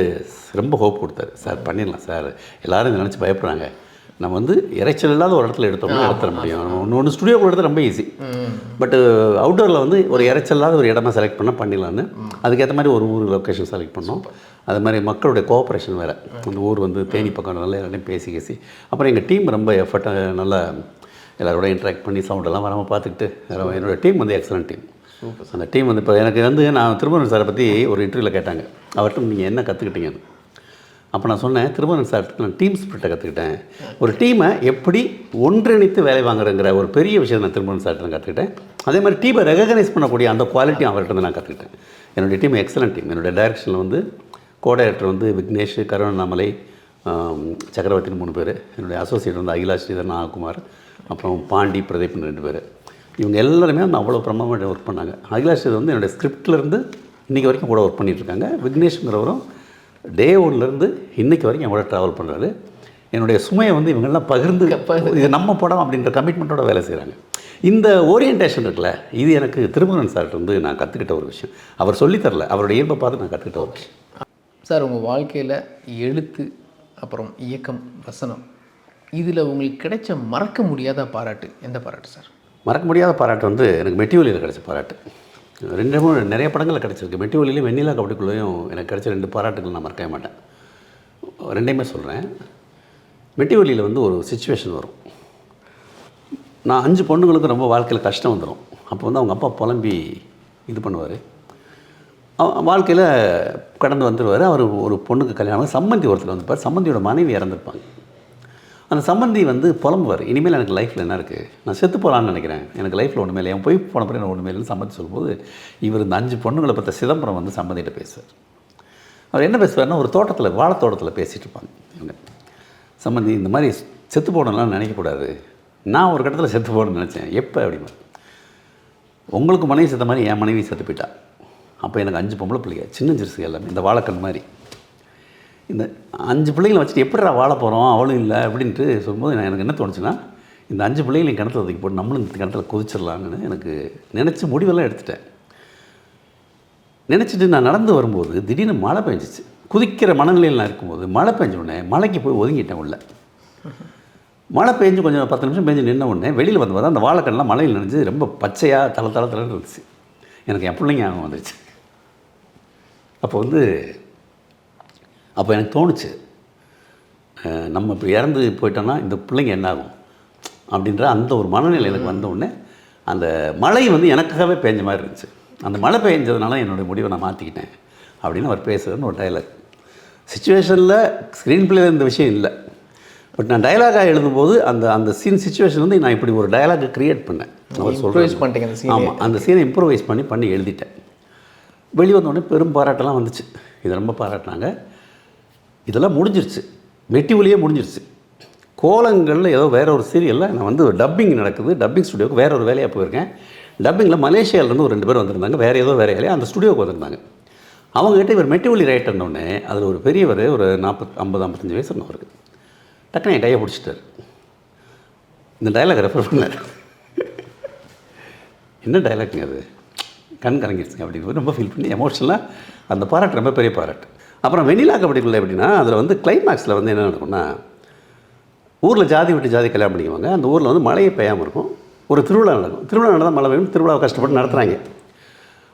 ரொம்ப ஹோப் கொடுத்தாரு. சார் பண்ணிடலாம் சார். எல்லாரும் நினச்சி பயப்படுறாங்க. நம்ம வந்து இறைச்சல் இல்லாத ஒரு இடத்துல எடுத்தோம்னா எடுத்துட முடியும். நம்ம ஒன்று ஒன்று ஸ்டுடியோக்குள்ள எடுத்து ரொம்ப ஈஸி பட்டு அவுட்டோரில் வந்து ஒரு இறைச்சல் இல்லாத ஒரு இடமா செலக்ட் பண்ணால் பண்ணிடலான்னு. அதுக்கேற்ற மாதிரி ஒரு ஊர் லொக்கேஷன் செலக்ட் பண்ணோம். அது மாதிரி மக்களுடைய கோஆப்ரேஷன் வேறு. அந்த ஊர் வந்து தேனி பக்கம் நல்லா எல்லாரையும் பேசி பேசி. அப்புறம் எங்கள் டீம் ரொம்ப எஃபர்ட்டாக நல்லா எல்லாரோட இன்ட்ராக்ட் பண்ணி சவுண்டெல்லாம் வராமல் பார்த்துக்கிட்டு எல்லாரும் என்னோட டீம் வந்து எக்ஸலண்ட் டீம் அந்த டீம் வந்து இப்போ எனக்கு வந்து நான் திருமணம் சாரை பற்றி ஒரு இன்டர்வியூவில் கேட்டாங்க. அவர்கிட்ட நீங்கள் என்ன கற்றுக்கிட்டீங்கன்னு அப்போ நான் சொன்னேன் திருமணம் சார்ட்டு நான் டீம் ஸ்பிரிட்டை கற்றுக்கிட்டேன் ஒரு டீமை எப்படி ஒன்றிணைத்து வேலை வாங்குறங்கிற ஒரு பெரிய விஷயத்தை நான் திருமணம் சார்ட்டு நான் கற்றுக்கிட்டேன் அதே மாதிரி டீமை ரெகனைஸ் பண்ணக்கூடிய அந்த குவாலிட்டி அவர்கிட்ட நான் கற்றுக்கிட்டேன் என்னுடைய டீம் எக்ஸலண்ட் டீம் என்னுடைய டைரக்ஷனில் வந்து கோ டைரக்டர் வந்து விக்னேஷ் கருணாமலை சக்கரவர்த்தின்னு மூணு பேர். என்னுடைய அசோசியேட் வந்து அகிலா ஸ்ரீதர் நாககுமார் அப்புறம் பாண்டி பிரதீப்னு ரெண்டு பேர். இவங்க எல்லாருமே வந்து அவ்வளோ பிரமாதமாக ஒர்க் பண்ணாங்க. அகிலாஷ் ஸ்ரீதர் வந்து என்னுடைய ஸ்கிரிப்ட்லேருந்து இன்றைக்கி வரைக்கும் கூட ஒர்க் பண்ணிகிட்ருக்காங்க இருக்காங்க. விக்னேஷ்ங்கிறவரும் டே ஒன்லேருந்து இன்னைக்கு வரைக்கும் என் கூட ட்ராவல் பண்ணுறாரு என்னுடைய சுமையை வந்து இவங்கெல்லாம் பகிர்ந்து இது நம்ம படம் அப்படின்ற கமிட்மெண்ட்டோட வேலை செய்கிறாங்க இந்த ஓரியன்டேஷன் இருக்குல்ல இது எனக்கு திருமணன் சார்ட்டு வந்து நான் கற்றுக்கிட்ட ஒரு விஷயம். அவர் சொல்லித் தரல அவருடைய இயல்பை பார்த்து நான் கற்றுக்கிட்ட ஒரு விஷயம். சார் உங்கள் வாழ்க்கையில் எழுத்து அப்புறம் இயக்கம் வசனம் இதில் உங்களுக்கு கிடைச்ச மறக்க முடியாத பாராட்டு எந்த பாராட்டு சார் மறக்க முடியாத பாராட்டு வந்து எனக்கு மெட்டிவலியில் கிடைச்ச பாராட்டு. ரெண்டு மூணு நிறைய படங்களில் கிடச்சிருக்கு. மெட்டிவலிலையும் வெண்ணிலா கபடிக்குள்ளேயும் எனக்கு கிடைச்ச ரெண்டு பாராட்டுகள் நான் மறக்கவே மாட்டேன். ரெண்டையுமே சொல்கிறேன் மெட்டிவலியில் வந்து ஒரு சுச்சுவேஷன் வரும். நான் அஞ்சு பொண்ணுங்களுக்கு ரொம்ப வாழ்க்கையில் கஷ்டம் வந்துடும் அப்போ வந்து அவங்க அப்பா புலம்பி இது பண்ணுவார். வாழ்க்கையில் கடந்து வந்துடுவார் அவர் ஒரு பொண்ணுக்கு கல்யாணம் சம்மந்தி ஒருத்தர் வந்திருப்பார். சம்மந்தியோட மனைவி இறந்துருப்பாங்க. அந்த சம்பந்தி வந்து புலம்புவார். இனிமேல் எனக்கு லைஃப்பில் என்ன இருக்குது நான் செத்து போகலான்னு நினைக்கிறேன். எனக்கு லைஃப்பில் ஒன்றுமே இல்லை. என் போய் போன பிறகு எனக்கு ஒன்றுமே இல்லைன்னு சம்மந்தி சொல்லும்போது இவர் இந்த அஞ்சு பொண்ணுங்களை பற்ற சிதம்பரம் வந்து சம்பந்திகிட்ட பேசுவார். அவர் என்ன பேசுவார்னா ஒரு தோட்டத்தில் வாழைத்தோட்டத்தில் பேசிகிட்டு இருப்பாங்க இவங்க. சம்பந்தி இந்த மாதிரி செத்து போகணும்லாம் நினைக்கக்கூடாது நான் ஒரு கட்டத்தில் செத்து போகணும்னு நினச்சேன். எப்போ அப்படிமா? உங்களுக்கு மனைவி செத்த மாதிரி என் மனைவி செத்து போயிட்டா. அப்போ எனக்கு அஞ்சு பொம்பளை பிள்ளைங்க சின்ன சிறுசு எல்லாமே இந்த வாழைக்கண் மாதிரி. இந்த அஞ்சு பிள்ளைங்களை வச்சுட்டு எப்படிடா வாழ போகிறோம் அவளும் இல்லை அப்படின்ட்டு சொல்லும்போது நான் எனக்கு என்ன தோணுச்சுன்னா இந்த அஞ்சு பிள்ளைங்களையும் கிணத்துல தூக்கி போட்டு நம்மளும் இந்த கிணத்துல குதிச்சிடலான்னு எனக்கு நினச்சி முடிவெல்லாம் எடுத்துட்டேன். நினச்சிட்டு நான் நடந்து வரும்போது திடீர்னு மழை பெஞ்சிச்சு. குதிக்கிற மனநிலையில் நான் இருக்கும்போது மழை பெஞ்ச உடனே மலைக்கு போய் ஒதுங்கிட்டேன் உள்ள. மழை பெஞ்சு கொஞ்சம் பத்து நிமிஷம் பெஞ்சு நின்ன உடனே வெளியில் வந்து பார்த்தா அந்த வாழைக்கண்ணெலாம் மழையில் நினைஞ்சு ரொம்ப பச்சையாக தள தள தளன்னு இருந்துச்சு. எனக்கு என் பிள்ளைங்க ஆகும் வந்துருச்சு. அப்போ வந்து அப்போ எனக்கு தோணுச்சு நம்ம இப்போ இறந்து போயிட்டோன்னா இந்த பிள்ளைங்க என்ன ஆகும் அப்படின்ற அந்த ஒரு மனநிலை எனக்கு வந்த உடனே அந்த மழை வந்து எனக்காகவே பேஞ்ச மாதிரி இருந்துச்சு. அந்த மழை பெஞ்சதுனால என்னுடைய முடிவை நான் மாற்றிக்கிட்டேன் அப்படின்னு அவர் பேசுகிறேன்னு ஒரு டைலாக் சுச்சுவேஷனில் ஸ்க்ரீன் பிளே இந்த விஷயம் இல்லை. பட் நான் டயலாகாக எழுதும்போது அந்த அந்த சீன் சுச்சுவேஷன் வந்து நான் இப்படி ஒரு டயலாகை க்ரியேட் பண்ணேன். அவர் scene-ஐ. ஆமாம் அந்த சீனை இம்ப்ரூவைஸ் பண்ணி பண்ணி எழுதிட்டேன். வெளியே வந்தோடனே பெரும் பாராட்டெல்லாம் வந்துச்சு. இதை ரொம்ப பாராட்டினாங்க. இதெல்லாம் முடிஞ்சிருச்சு. மெட்டி ஒலியே முடிஞ்சிருச்சு. கோலங்களில் ஏதோ வேற ஒரு சீரியலில் நான் வந்து டப்பிங் நடக்குது. டப்பிங் ஸ்டுடியோக்கு வேற ஒரு வேலையாக போயிருக்கேன். டப்பிங்கில் மலேசியாவிலேருந்து ஒரு ரெண்டு பேர் வந்திருந்தாங்க. வேறு ஏதோ வேறு வேலையாக அந்த ஸ்டுடியோக்கு வந்திருந்தாங்க. அவங்ககிட்ட இவர் மெட்டி ஒலி ரைட்டர்னோடனே அதில் ஒரு பெரியவர் ஒரு நாற்பது ஐம்பது ஐம்பத்தஞ்சு வயசு இருந்தவருக்கு டக்குனு என் கையை பிடிச்சிட்டார். இந்த டைலாக் ரெஃபர் பண்ணார். என்ன டயலாக்ங்க அது? கண் கலங்கிடுச்சுங்க அப்படின்னு ரொம்ப ஃபீல் பண்ணி எமோஷனலாக அந்த பாராட்டு ரொம்ப பெரிய பாராட்டு. அப்புறம் வெண்ணிலா கபடிக்குள்ள எப்படின்னா அதில் வந்து கிளைமேக்ஸில் வந்து என்ன நடக்கும்னா ஊரில் ஜாதி விட்டு ஜாதி கல்யாணம் பண்ணிக்குவாங்க. அந்த ஊரில் வந்து மழையே பெய்யாமல் இருக்கும். ஒரு திருவிழா நடக்கும். திருவிழா நடந்தால் மழை பெய்யும். திருவிழாவை கஷ்டப்பட்டு நடத்துகிறாங்க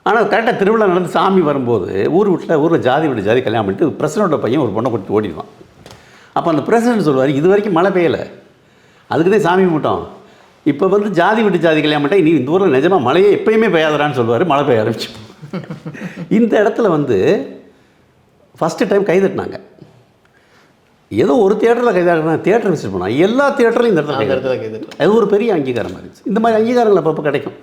ஆனால் கரெக்டாக திருவிழா நடந்து சாமி வரும்போது ஊர் வீட்டில் ஊரில் ஜாதி விட்டு ஜாதி கல்யாணம் பண்ணிட்டு பிரசிடண்ட்டோட பையன் ஒரு பொண்ணை கொடுத்து ஓடிடுவான். அப்போ அந்த பிரசிடண்ட் சொல்லுவார் இது வரைக்கும் மழை பெய்யலை. அதுக்கு தான் சாமி கும்பிட்டோம். இப்போ வந்து ஜாதி விட்டு ஜாதி கல்யாணம் பண்ணிட்டா நீ இந்த ஊரில் நிஜமாக மழையே எப்பயுமே பெய்யாதடான்னு சொல்லுவார். மழை பெய்ய ஆரம்பிச்சு இந்த இடத்துல வந்து ஃபஸ்ட்டு டைம் கைதட்டினாங்க. ஏதோ ஒரு தியேட்டரில் கைதாடுறாங்க தியேட்டர் விசிட் பண்ணால் எல்லா தியேட்டர்லையும் இந்த இடத்துல இடத்துல கேட்டுட்டு அது ஒரு பெரிய அங்கீகாரமாக இருந்துச்சு. இந்த மாதிரி அங்கீகாரங்கள் அப்பப்போ கிடைக்கும்.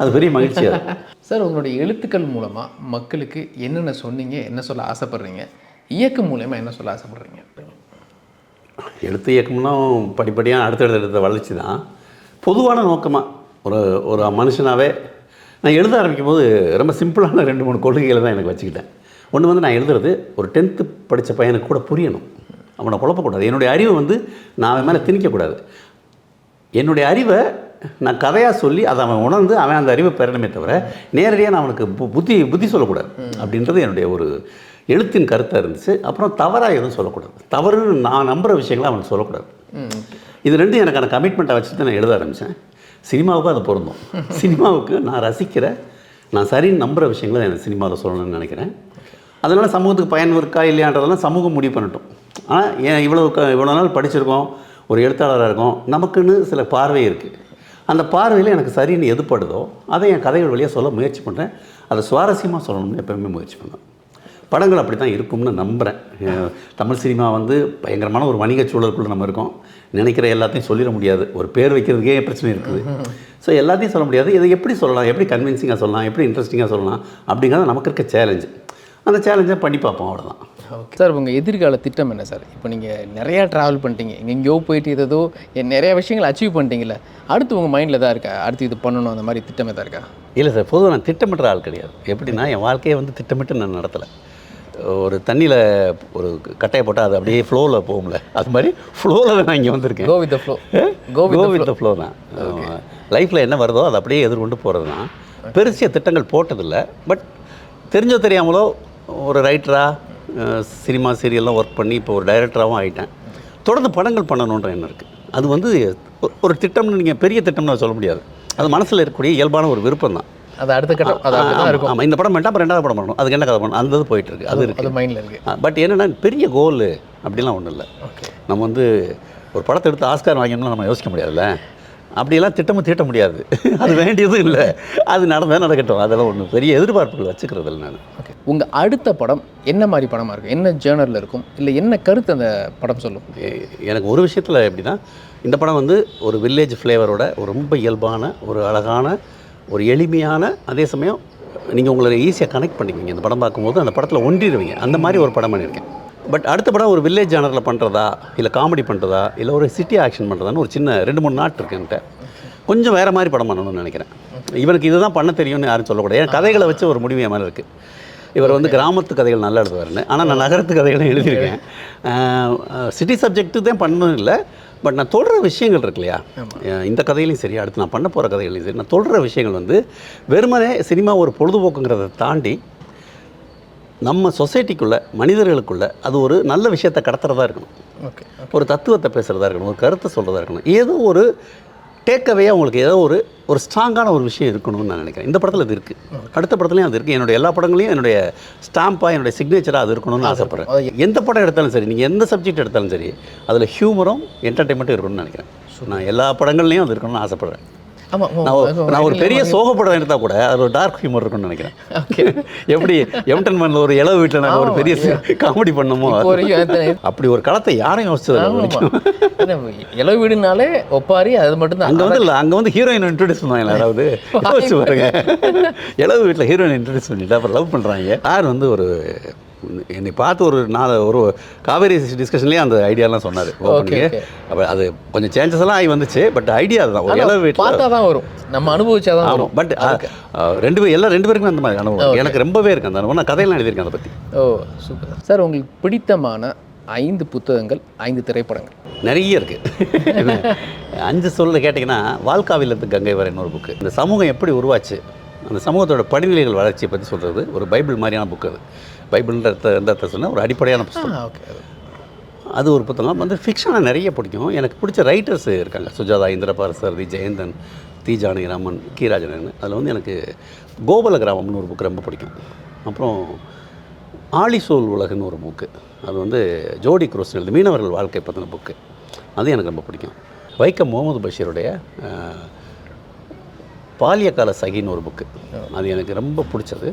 அது பெரிய மகிழ்ச்சியாக இருக்கும். (laughs) சார் உங்களுடைய எழுத்துக்கள் மூலமாக மக்களுக்கு என்னென்ன சொன்னீங்க என்ன சொல்ல ஆசைப்படுறீங்க இயக்கம் மூலயமா என்ன சொல்ல ஆசைப்படுறீங்க? எழுத்து இயக்கம்லாம் படிப்படியாக அடுத்தடுத்த எடுத்த வளர்ச்சி தான். பொதுவான நோக்கமாக ஒரு ஒரு மனுஷனாகவே நான் எழுத ஆரம்பிக்கும் போது ரொம்ப சிம்பிளான ரெண்டு மூணு கொள்கைகளை தான் எனக்கு வச்சுக்கிட்டேன். ஒன்று வந்து நான் எழுதுறது ஒரு டென்த்து படித்த பையனுக்கு கூட புரியணும். அவனை குழப்பக்கூடாது. என்னுடைய அறிவை வந்து நான் அவன் மேலே திணிக்கக்கூடாது. என்னுடைய அறிவை நான் கதையாக சொல்லி அதை அவன் உணர்ந்து அவன் அந்த அறிவை பெறணுமே தவிர நேரடியாக நான் அவனுக்கு பு- புத்தி புத்தி சொல்லக்கூடாது. அப்படின்றது என்னுடைய ஒரு எழுத்தின் கருத்தாக இருந்துச்சு. அப்புறம் தவறாக எதுவும் சொல்லக்கூடாது. தவறுன்னு நான் நம்புகிற விஷயங்களை அவனுக்கு சொல்லக்கூடாது. இது ரெண்டும் எனக்கான கமிட்மெண்ட்டை வச்சுட்டு நான் எழுத ஆரம்பித்தேன் சினிமாவுக்கும் அது பொருந்தும். சினிமாவுக்கு நான் ரசிக்கிற நான் சரின்னு நம்புகிற விஷயங்களை எனக்கு சினிமாவில் சொல்லணும்னு நினைக்கிறேன். அதனால் சமூகத்துக்கு பயன் இருக்கா இல்லையான்றதெல்லாம் சமூகம் முடிவு பண்ணட்டும். ஆனால் ஏன் இவ்வளோ க- இவ்வளோ நாள் படிச்சிருக்கோம் ஒரு எழுத்தாளராக இருக்கோம் நமக்குன்னு சில பார்வை இருக்குது அந்த பார்வையில் எனக்கு சரின்னு எதுப்படுதோ அதை என் கதைகள் வழியாக சொல்ல முயற்சி பண்ணுறேன் அதை சுவாரஸ்யமாக சொல்லணும்னு எப்போவுமே முயற்சி பண்ணுவேன். படங்கள் அப்படி தான் இருக்கும்னு நம்புகிறேன் தமிழ் சினிமா வந்து பயங்கரமான ஒரு வணிக சூழலுக்குள்ளே நம்ம இருக்கோம். நினைக்கிற எல்லாத்தையும் சொல்லிட முடியாது. ஒரு பேர் வைக்கிறதுக்கே பிரச்சனை இருக்குது. (laughs) ஸோ எல்லாத்தையும் சொல்ல முடியாது. இதை எப்படி சொல்லலாம்? எப்படி கன்வின்சிங்காக சொல்லலாம்? எப்படி இன்ட்ரெஸ்டிங்காக சொல்லலாம்? அப்படிங்கிறது நமக்கு இருக்க சேலஞ்சு அந்த சேலஞ்சை பண்ணி பார்ப்போம் அவ்வளோதான் ஓகே சார் உங்கள் எதிர்கால திட்டம் என்ன சார் இப்போ நீங்கள் நிறையா ட்ராவல் பண்ணிட்டீங்க. எங்கெங்கேயோ போயிட்டு ஏதோ நிறைய விஷயங்கள் அச்சீவ் பண்ணிட்டீங்கல்ல. அடுத்து உங்கள் மைண்டில் தான் இருக்கா? அடுத்து இது பண்ணணும் அந்த மாதிரி திட்டம் எதாவது இருக்கா? இல்லை சார் பொதுவாக நான் திட்டமிடுற ஆள் கிடையாது. எப்படின்னா என் வாழ்க்கையை வந்து திட்டமிட்டு நான் நடத்தலை. ஒரு தண்ணியில் ஒரு கட்டையை போட்டால் அது அப்படியே ஃப்ளோவில் போகும்ல. அது மாதிரி ஃப்ளோவில் தான் நான் இங்கே வந்திருக்கேன். Go with the flow go with the flow தான். லைஃப்பில் என்ன வருதோ அதை அப்படியே எதிர்கொண்டு போகிறது தான் பெருசிய திட்டங்கள் போட்டதில்லை. பட் தெரிஞ்சோ தெரியாமலோ ஒரு ரைட்டராக சினிமா சீரியல்லாம் ஒர்க் பண்ணி இப்போ ஒரு டைரக்டராகவும் ஆகிட்டேன் தொடர்ந்து படங்கள் பண்ணணுன்ற எண்ணம் இருக்குது அது வந்து ஒரு- திட்டம்னு நீங்கள் பெரிய திட்டம்னு சொல்ல முடியாது. அது மனசில் இருக்கக்கூடிய இயல்பான ஒரு விருப்பம் தான் அது அடுத்த கட்டம். இருக்கும். ஆமாம் இந்த படம் பண்ணிட்டா அப்புறம் ரெண்டாவது படம் பண்ணணும். அதுக்கு என்ன கதை பண்ணணும்? அந்த இது போயிட்டு இருக்கு. அது இருக்குது அது மைண்டில் இருக்குது பட் என்னென்னா பெரிய கோல் அப்படிலாம் ஒன்றும் இல்லை. நம்ம வந்து ஒரு படத்தை எடுத்து ஆஸ்கார் வாங்கணும்னு நம்ம யோசிக்க முடியாதுல்ல. அப்படியெல்லாம் திட்டமும் தீட்ட முடியாது. அது வேண்டியதும் இல்லை. அது நடந்தால் நடக்கட்டும். அதெல்லாம் ஒன்றும் பெரிய எதிர்பார்ப்புகள் வச்சுக்கிறது இல்லை நான். ஓகே உங்கள் அடுத்த படம் என்ன மாதிரி படமாக இருக்கும் என்ன ஜேர்னலில் இருக்கும்? இல்லை என்ன கருத்து அந்த படம் சொல்லும்? எனக்கு ஒரு விஷயத்தில் எப்படின்னா இந்த படம் வந்து ஒரு வில்லேஜ் ஃப்ளேவரோட ஒரு ரொம்ப இயல்பான ஒரு அழகான ஒரு எளிமையான அதே சமயம் நீங்கள் உங்களை ஈஸியாக கனெக்ட் பண்ணிக்குவீங்க. இந்த படம் பார்க்கும்போது அந்த படத்தில் ஒன்றிடுவீங்க. அந்த மாதிரி ஒரு படம் பண்ணியிருக்கேன். பட் அடுத்த படம் ஒரு வில்லேஜ் ஜானரில் பண்ணுறதா இல்லை காமெடி பண்ணுறதா இல்லை ஒரு சிட்டி ஆக்ஷன் பண்ணுறதான்னு ஒரு சின்ன ரெண்டு மூணு நாட்டு இருக்கு என்கிட்ட. கொஞ்சம் வேறு மாதிரி படம் பண்ணணும்னு நினைக்கிறேன். இவனுக்கு இதுதான் பண்ண தெரியும்னு யாரும் சொல்லக்கூடாது. ஏன் கதைகளை வச்சு ஒரு முடிவு என் மேலே இருக்குது இவர் வந்து கிராமத்து கதைகள் நல்லா எழுதுவாருன்னு. ஆனால் நான் நகரத்து கதைகளும் எழுதியிருக்கேன். சிட்டி சப்ஜெக்ட்டு தான் பண்ணணும் இல்லை. பட் நான் தொடர விஷயங்கள் இருக்கு இல்லையா? இந்த கதையிலையும் சரி அடுத்து நான் பண்ண போகிற கதைகளையும் சரி. நான் தொடர விஷயங்கள் வந்து வெறுமனே சினிமா ஒரு பொழுதுபோக்குங்கிறத தாண்டி நம்ம சொசைட்டிக்குள்ளே மனிதர்களுக்குள்ளே அது ஒரு நல்ல விஷயத்தை கடத்துறதா இருக்கணும். ஓகே ஒரு தத்துவத்தை பேசுகிறதா இருக்கணும் ஒரு கருத்தை சொல்கிறதா இருக்கணும். ஏதோ ஒரு டேக்அவேயாக உங்களுக்கு ஏதோ ஒரு ஒரு ஸ்ட்ராங்கான ஒரு விஷயம் இருக்கணும்னு நான் நினைக்கிறேன். இந்த படத்தில் அது இருக்குது அடுத்த படத்துலையும் அது இருக்குது என்னுடைய எல்லா படங்களையும் என்னுடைய ஸ்டாம்பாக என்னுடைய சிக்னேச்சராக அது இருக்கணும்னு ஆசைப்பட்றேன். எந்த படம் எடுத்தாலும் சரி நீங்கள் எந்த சப்ஜெக்ட் எடுத்தாலும் சரி அதில் ஹியூமரும் என்டர்டைன்மெண்ட்டும் இருக்கணும்னு நினைக்கிறேன். ஸோ நான் எல்லா படங்கள்லையும் அது இருக்கணும்னு ஆசைப்பட்றேன். நான் ஒரு- பெரிய சோக படம் எடுத்தால் கூட அது ஒரு டார்க் ஹியூமர் இருக்கும்னு நினைக்கிறேன். எப்படி எம்டன் மன்ல ஒரு இளவு வீட்டில் நாங்கள் ஒரு பெரிய காமெடி பண்ணமோ அப்படி ஒரு களத்தை யாரும் யோசிச்சது இளவு வீடுனாலே ஒப்பாரி அது மட்டும்தான். அங்கே வந்து இல்லை அங்கே வந்து ஹீரோயின் இன்ட்ரடியூஸ் பண்ணுவாங்க யாராவது? யோசிச்சு பாருங்க. இளவு வீட்டில் ஹீரோயின் இன்ட்ரடியூஸ் பண்ணிட்டு அப்புறம் லவ் பண்ணுறாங்க யார் வந்து ஒரு என்னை பார்த்து ஒரு நாலு ஒரு காவேரி டிஸ்கஷன்லேயே அந்த ஐடியாலாம் சொன்னார். Okay. அப்போ அது கொஞ்சம் சேஞ்சஸ் எல்லாம் ஆகி வந்துச்சு பட் ஐடியா அதுதான். ஒரு இளவு வீட்டில் பார்த்தா தான் வரும். நம்ம அனுபவிச்சாதான் ஆமாம் வரும். பட் ரெண்டு பேர் எல்லாம் ரெண்டு பேருக்குமே அந்த மாதிரி அனுபவம். எனக்கு ரொம்பவே இருக்கு அந்த அனுபவம். நான் கதையெல்லாம் எழுதியிருக்கேன் அதை பற்றி ஓ சூப்பர் சார் உங்களுக்கு பிடித்தமான ஐந்து புத்தகங்கள் ஐந்து திரைப்படங்கள். நிறைய இருக்குது அஞ்சு சொல்ல கேட்டிங்கன்னா வாழ்க்காவிலத்து கங்கை வரேன்னு ஒரு புக்கு இந்த சமூகம் எப்படி உருவாச்சு அந்த சமூகத்தோட படிநிலைகள் வளர்ச்சியை பற்றி சொல்கிறது ஒரு பைபிள் மாதிரியான புக் அது. பைபிள்ன்ற எந்த அர்த்தம் சொன்னால் ஒரு அடிப்படையான புத்தகம் ஓகே அது ஒரு புத்தகம். வந்து ஃபிக்ஷனாக நிறைய பிடிக்கும். எனக்கு பிடிச்ச ரைட்டர்ஸ் இருக்காங்க. சுஜாதா இந்திரபாரசாரதி ஜெயந்தன் தி. ஜானகிராமன் கீராஜனன் அதில் வந்து எனக்கு கோபல கிராமம்னு ஒரு புக் ரொம்ப பிடிக்கும். அப்புறம் ஆழிசோல் உலகுன்னு ஒரு புக்கு அது வந்து ஜோடி குரோஸ் எழுது மீனவர்கள் வாழ்க்கை பற்றின புக்கு அது எனக்கு ரொம்ப பிடிக்கும். வைக்கம் முகமது பஷீருடைய அஹ், பாலியகால சகின்னு ஒரு புக்கு அது எனக்கு ரொம்ப பிடிச்சது.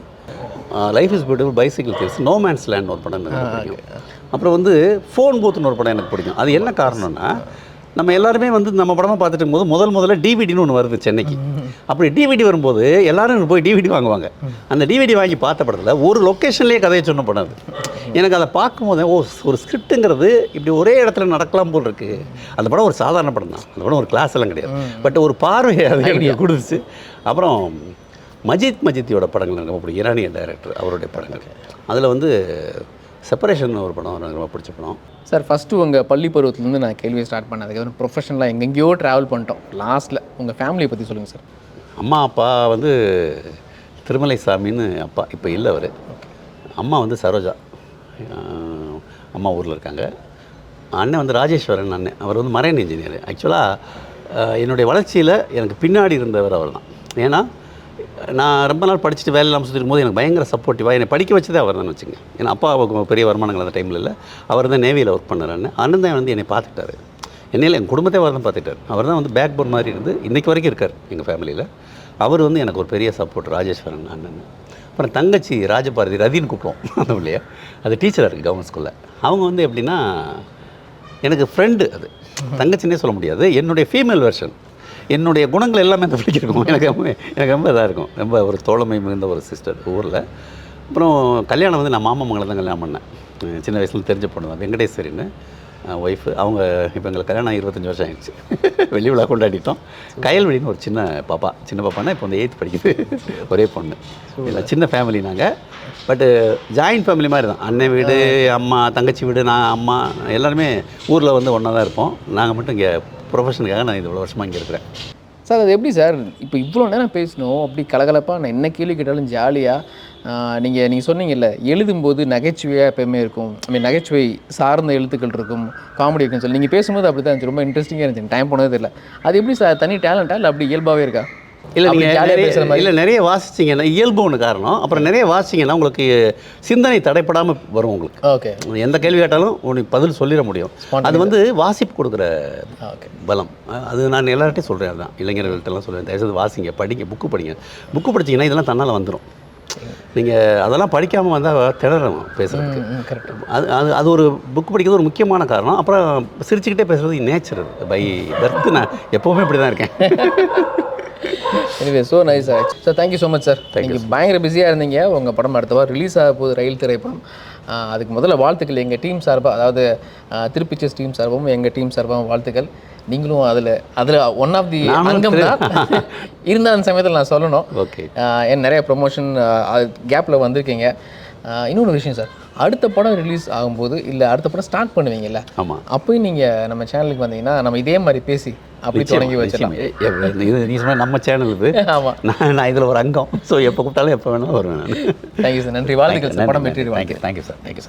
Life is beautiful bicycle things no man's land ஒரு படம் எனக்கு பிடிக்கும். அப்புறம் வந்து ஃபோன் பூத்துன்னு ஒரு படம் எனக்கு பிடிக்கும். அது என்ன காரணம்னா நம்ம எல்லாருமே வந்து நம்ம படமாக பார்த்துட்டு இருக்கும்போது முதல் முதல்ல டிவிடின்னு ஒன்று வருது சென்னைக்கு. அப்படி டிவிடி வரும்போது எல்லாரும் போய் டிவிடி வாங்குவாங்க. அந்த டிவிடி வாங்கி பார்த்த படத்தில் ஒரு லொக்கேஷன்லேயே கதையை சொன்ன படம் அது. எனக்கு அதை பார்க்கும்போது ஓ ஒரு ஸ்கிரிப்ட்டுங்கிறது இப்படி ஒரே இடத்துல நடக்கலாம் போல் இருக்கு. அந்த படம் ஒரு சாதாரண படம் தான் அந்த படம் ஒரு கிளாஸ் எல்லாம் கிடையாது. பட் ஒரு பார்வையை அது எனக்கு கொடுத்துச்சு. அப்புறம் மஜித் மஜித்தியோட படங்கள் எனக்கு ரொம்ப பிடிக்கும். ஈரானிய டைரக்டர் அவருடைய படங்கள். அதில் வந்து செப்பரேஷன் ஒரு படம் எனக்கு ரொம்ப பிடிச்ச படம். சார் ஃபஸ்ட்டு உங்கள் பள்ளி பருவத்துலேருந்து நான் கேள்வியை ஸ்டார்ட் பண்ணதுக்கு ப்ரொஃபஷனலாக எங்கெங்கேயோ ட்ராவல் பண்ணிட்டோம். லாஸ்ட்டில் உங்கள் ஃபேமிலியை பற்றி சொல்லுங்கள் சார். அம்மா அப்பா வந்து திருமலை சாமின்னு அப்பா இப்போ இல்லை அவர். அம்மா வந்து சரோஜா. அம்மா ஊரில் இருக்காங்க. அண்ணன் வந்து ராஜேஸ்வரன் அண்ணன். அவர் வந்து மரைன் இன்ஜினியர் ஆக்சுவலாக என்னுடைய வளர்ச்சியில் எனக்கு பின்னாடி இருந்தவர் அவர் தான் ஏன்னா நான் ரொம்ப நாள் படிச்சுட்டு வேலை இல்லாமல் சுற்றிருக்கும் போது எனக்கு பயங்கர சப்போர்ட்டிவாக என்னை படிக்க வச்சதே அவர் தான் வச்சுங்க ஏன்னா அப்பா அவருக்கு பெரிய வருமானங்கள் அந்த டைமில் இல்லை. அவர் தான் நேவியில் ஒர்க் பண்ணார் அண்ணன் தான் வந்து என்னை பார்த்துக்கிட்டாரு. என்னையில் என் குடும்பத்தை அவர் தான் பார்த்துட்டார் அவர் தான் வந்து பேக் போன் மாதிரி இருந்து இன்றைக்கி வரைக்கும் இருக்கார் எங்கள் ஃபேமிலியில் அவர் வந்து எனக்கு ஒரு பெரிய சப்போர்ட் ராஜேஸ்வரன் அண்ணன் அப்புறம் தங்கச்சி ராஜபாரதி ரதின்னு கூப்பிடுவோம். (laughs) அந்த பிள்ளைய. அது டீச்சராக இருக்குது கவர்மெண்ட் ஸ்கூலில் அவங்க வந்து எப்படின்னா எனக்கு ஃப்ரெண்டு அது. தங்கச்சின்னே சொல்ல முடியாது. என்னுடைய ஃபீமேல் வெர்ஷன் என்னுடைய குணங்கள் எல்லாமே அந்த பிள்ளைக்கு இருக்கும் எனக்கு எனக்கு ரொம்ப இதாக இருக்கும். ரொம்ப ஒரு தோழமை மிகுந்த ஒரு சிஸ்டர் ஊரில். அப்புறம் கல்யாணம் வந்து நான் மாமா மங்களை தான் கல்யாணம் பண்ணேன். சின்ன வயசுல தெரிஞ்ச பொண்ணு தான். வெங்கடேஸ்வரின்னு ஒய்ஃபு அவங்க இப்போ எங்களுக்கு கல்யாணம் இருபத்தஞ்சி வருஷம் ஆயிடுச்சு. (laughs) வெள்ளி விழா கொண்டாடிட்டோம். கயல்வெளின்னு ஒரு சின்ன பாப்பா சின்ன பாப்பானா இப்போ வந்து எயித்து படிக்குது. (laughs) ஒரே பொண்ணு. இல்லை சின்ன ஃபேமிலி நாங்கள் பட்டு ஜாயின்ட் ஃபேமிலி மாதிரி தான். அண்ணன் வீடு அம்மா தங்கச்சி வீடு நான் அம்மா எல்லாருமே ஊரில் வந்து ஒன்றா தான் இருப்போம். நாங்கள் மட்டும் இங்கே ப்ரொஃபஷனுக்காக நான் இவ்வளோ வருஷமாக இங்கே இருக்கிறேன். சார் அது எப்படி சார்? இப்போ இவ்வளோ நேரம் பேசணும் அப்படி கலகலப்பாக நான் என்ன கேள்வி கேட்டாலும் ஜாலியாக நீங்கள் நீங்கள் சொன்னீங்கல்ல எழுதும்போது நகைச்சுவையாக எப்பயுமே இருக்கும். ஐ மீன் நகைச்சுவை சார்ந்த எழுத்துக்கள் இருக்கும் காமெடி இருக்குன்னு சொல்லி. நீங்கள் பேசும்போது அப்படி தான் இருந்துச்சு. ரொம்ப இன்ட்ரெஸ்டிங்காக இருந்துச்சு. டைம் போனது தெரியல. அது எப்படி சார்? தனி டேலண்ட்டாக இல்லை அப்படி இயல்பாகவே இருக்கா? இல்லை நீங்கள் இல்லை நிறைய வாசிச்சிங்கன்னா இயல்பு ஒன்று காரணம். அப்புறம் நிறைய வாசிச்சிங்கன்னா உங்களுக்கு சிந்தனை தடைப்படாமல் வரும் உங்களுக்கு. ஓகே எந்த கேள்வி கேட்டாலும் உனக்கு பதில் சொல்லிட முடியும். அது வந்து வாசிப்பு கொடுக்குற ஓகே பலம். அது நான் எல்லார்ட்டையும் சொல்கிறேன் அதுதான் இளைஞர்கள்ட்டெல்லாம் சொல்கிறேன் தயவுசெய்து வாசிங்க படிங்க புக்கு படிங்க. புக்கு படிச்சீங்கன்னா இதெல்லாம் தன்னால் வந்துடும் நீங்கள் அதெல்லாம் படிக்காமல் வந்தால் திணறணும் பேசுகிறதுக்கு அது அது அது ஒரு புக் படிக்கிறது ஒரு முக்கியமான காரணம். அப்புறம் சிரிச்சுக்கிட்டே பேசுகிறது நேச்சர் பை பர்த் நான் எப்போவுமே இப்படி தான் இருக்கேன். (laughs) Anyway so nice sir sir thank you so much sir நீங்கள் பயங்கர பிஸியாக இருந்தீங்க. உங்கள் படம் அடுத்த வாரம் ரிலீஸ் ஆக போகுது ரயில் திரைப்படம். அதுக்கு முதல்ல வாழ்த்துக்கள். எங்கள் டீம் சார்பாக அதாவது ஆஹ் திருப்பிச்சஸ் டீம் சார்பாகவும் எங்கள் டீம் சார்பாகவும் வாழ்த்துக்கள். நீங்களும் அதில் அதில் ஒன் ஆஃப் தி அங்கம் தான். (laughs) இருந்த அந்த சமயத்தில் நான் சொல்லணும். ஓகே ஏன் நிறைய ப்ரொமோஷன் கேப்பில் வந்திருக்கீங்க. இன்னொரு விஷயம் சார் அடுத்த படம் ரிலீஸ் ஆகும்போது இல்லை அடுத்த படம் ஸ்டார்ட் பண்ணுவீங்கல்ல ஆமாம் அப்போயும் நீங்கள் நம்ம சேனலுக்கு வந்தீங்கன்னா நம்ம இதே மாதிரி பேசி அப்படி தொடங்கி வச்சிடலாம். இது நீ சொன்ன நம்ம சேனல் இது. ஆமாம் நான் நான் இதில் ஒரு அங்கம். ஸோ எப்போ கூப்பிட்டாலும் எப்போ வேணாலும் வருவேன் நான். தேங்க்யூ சார் நன்றி. வாழ்த்துக்கள் சார் படம் வெற்றி thank you thank you sir thank you sir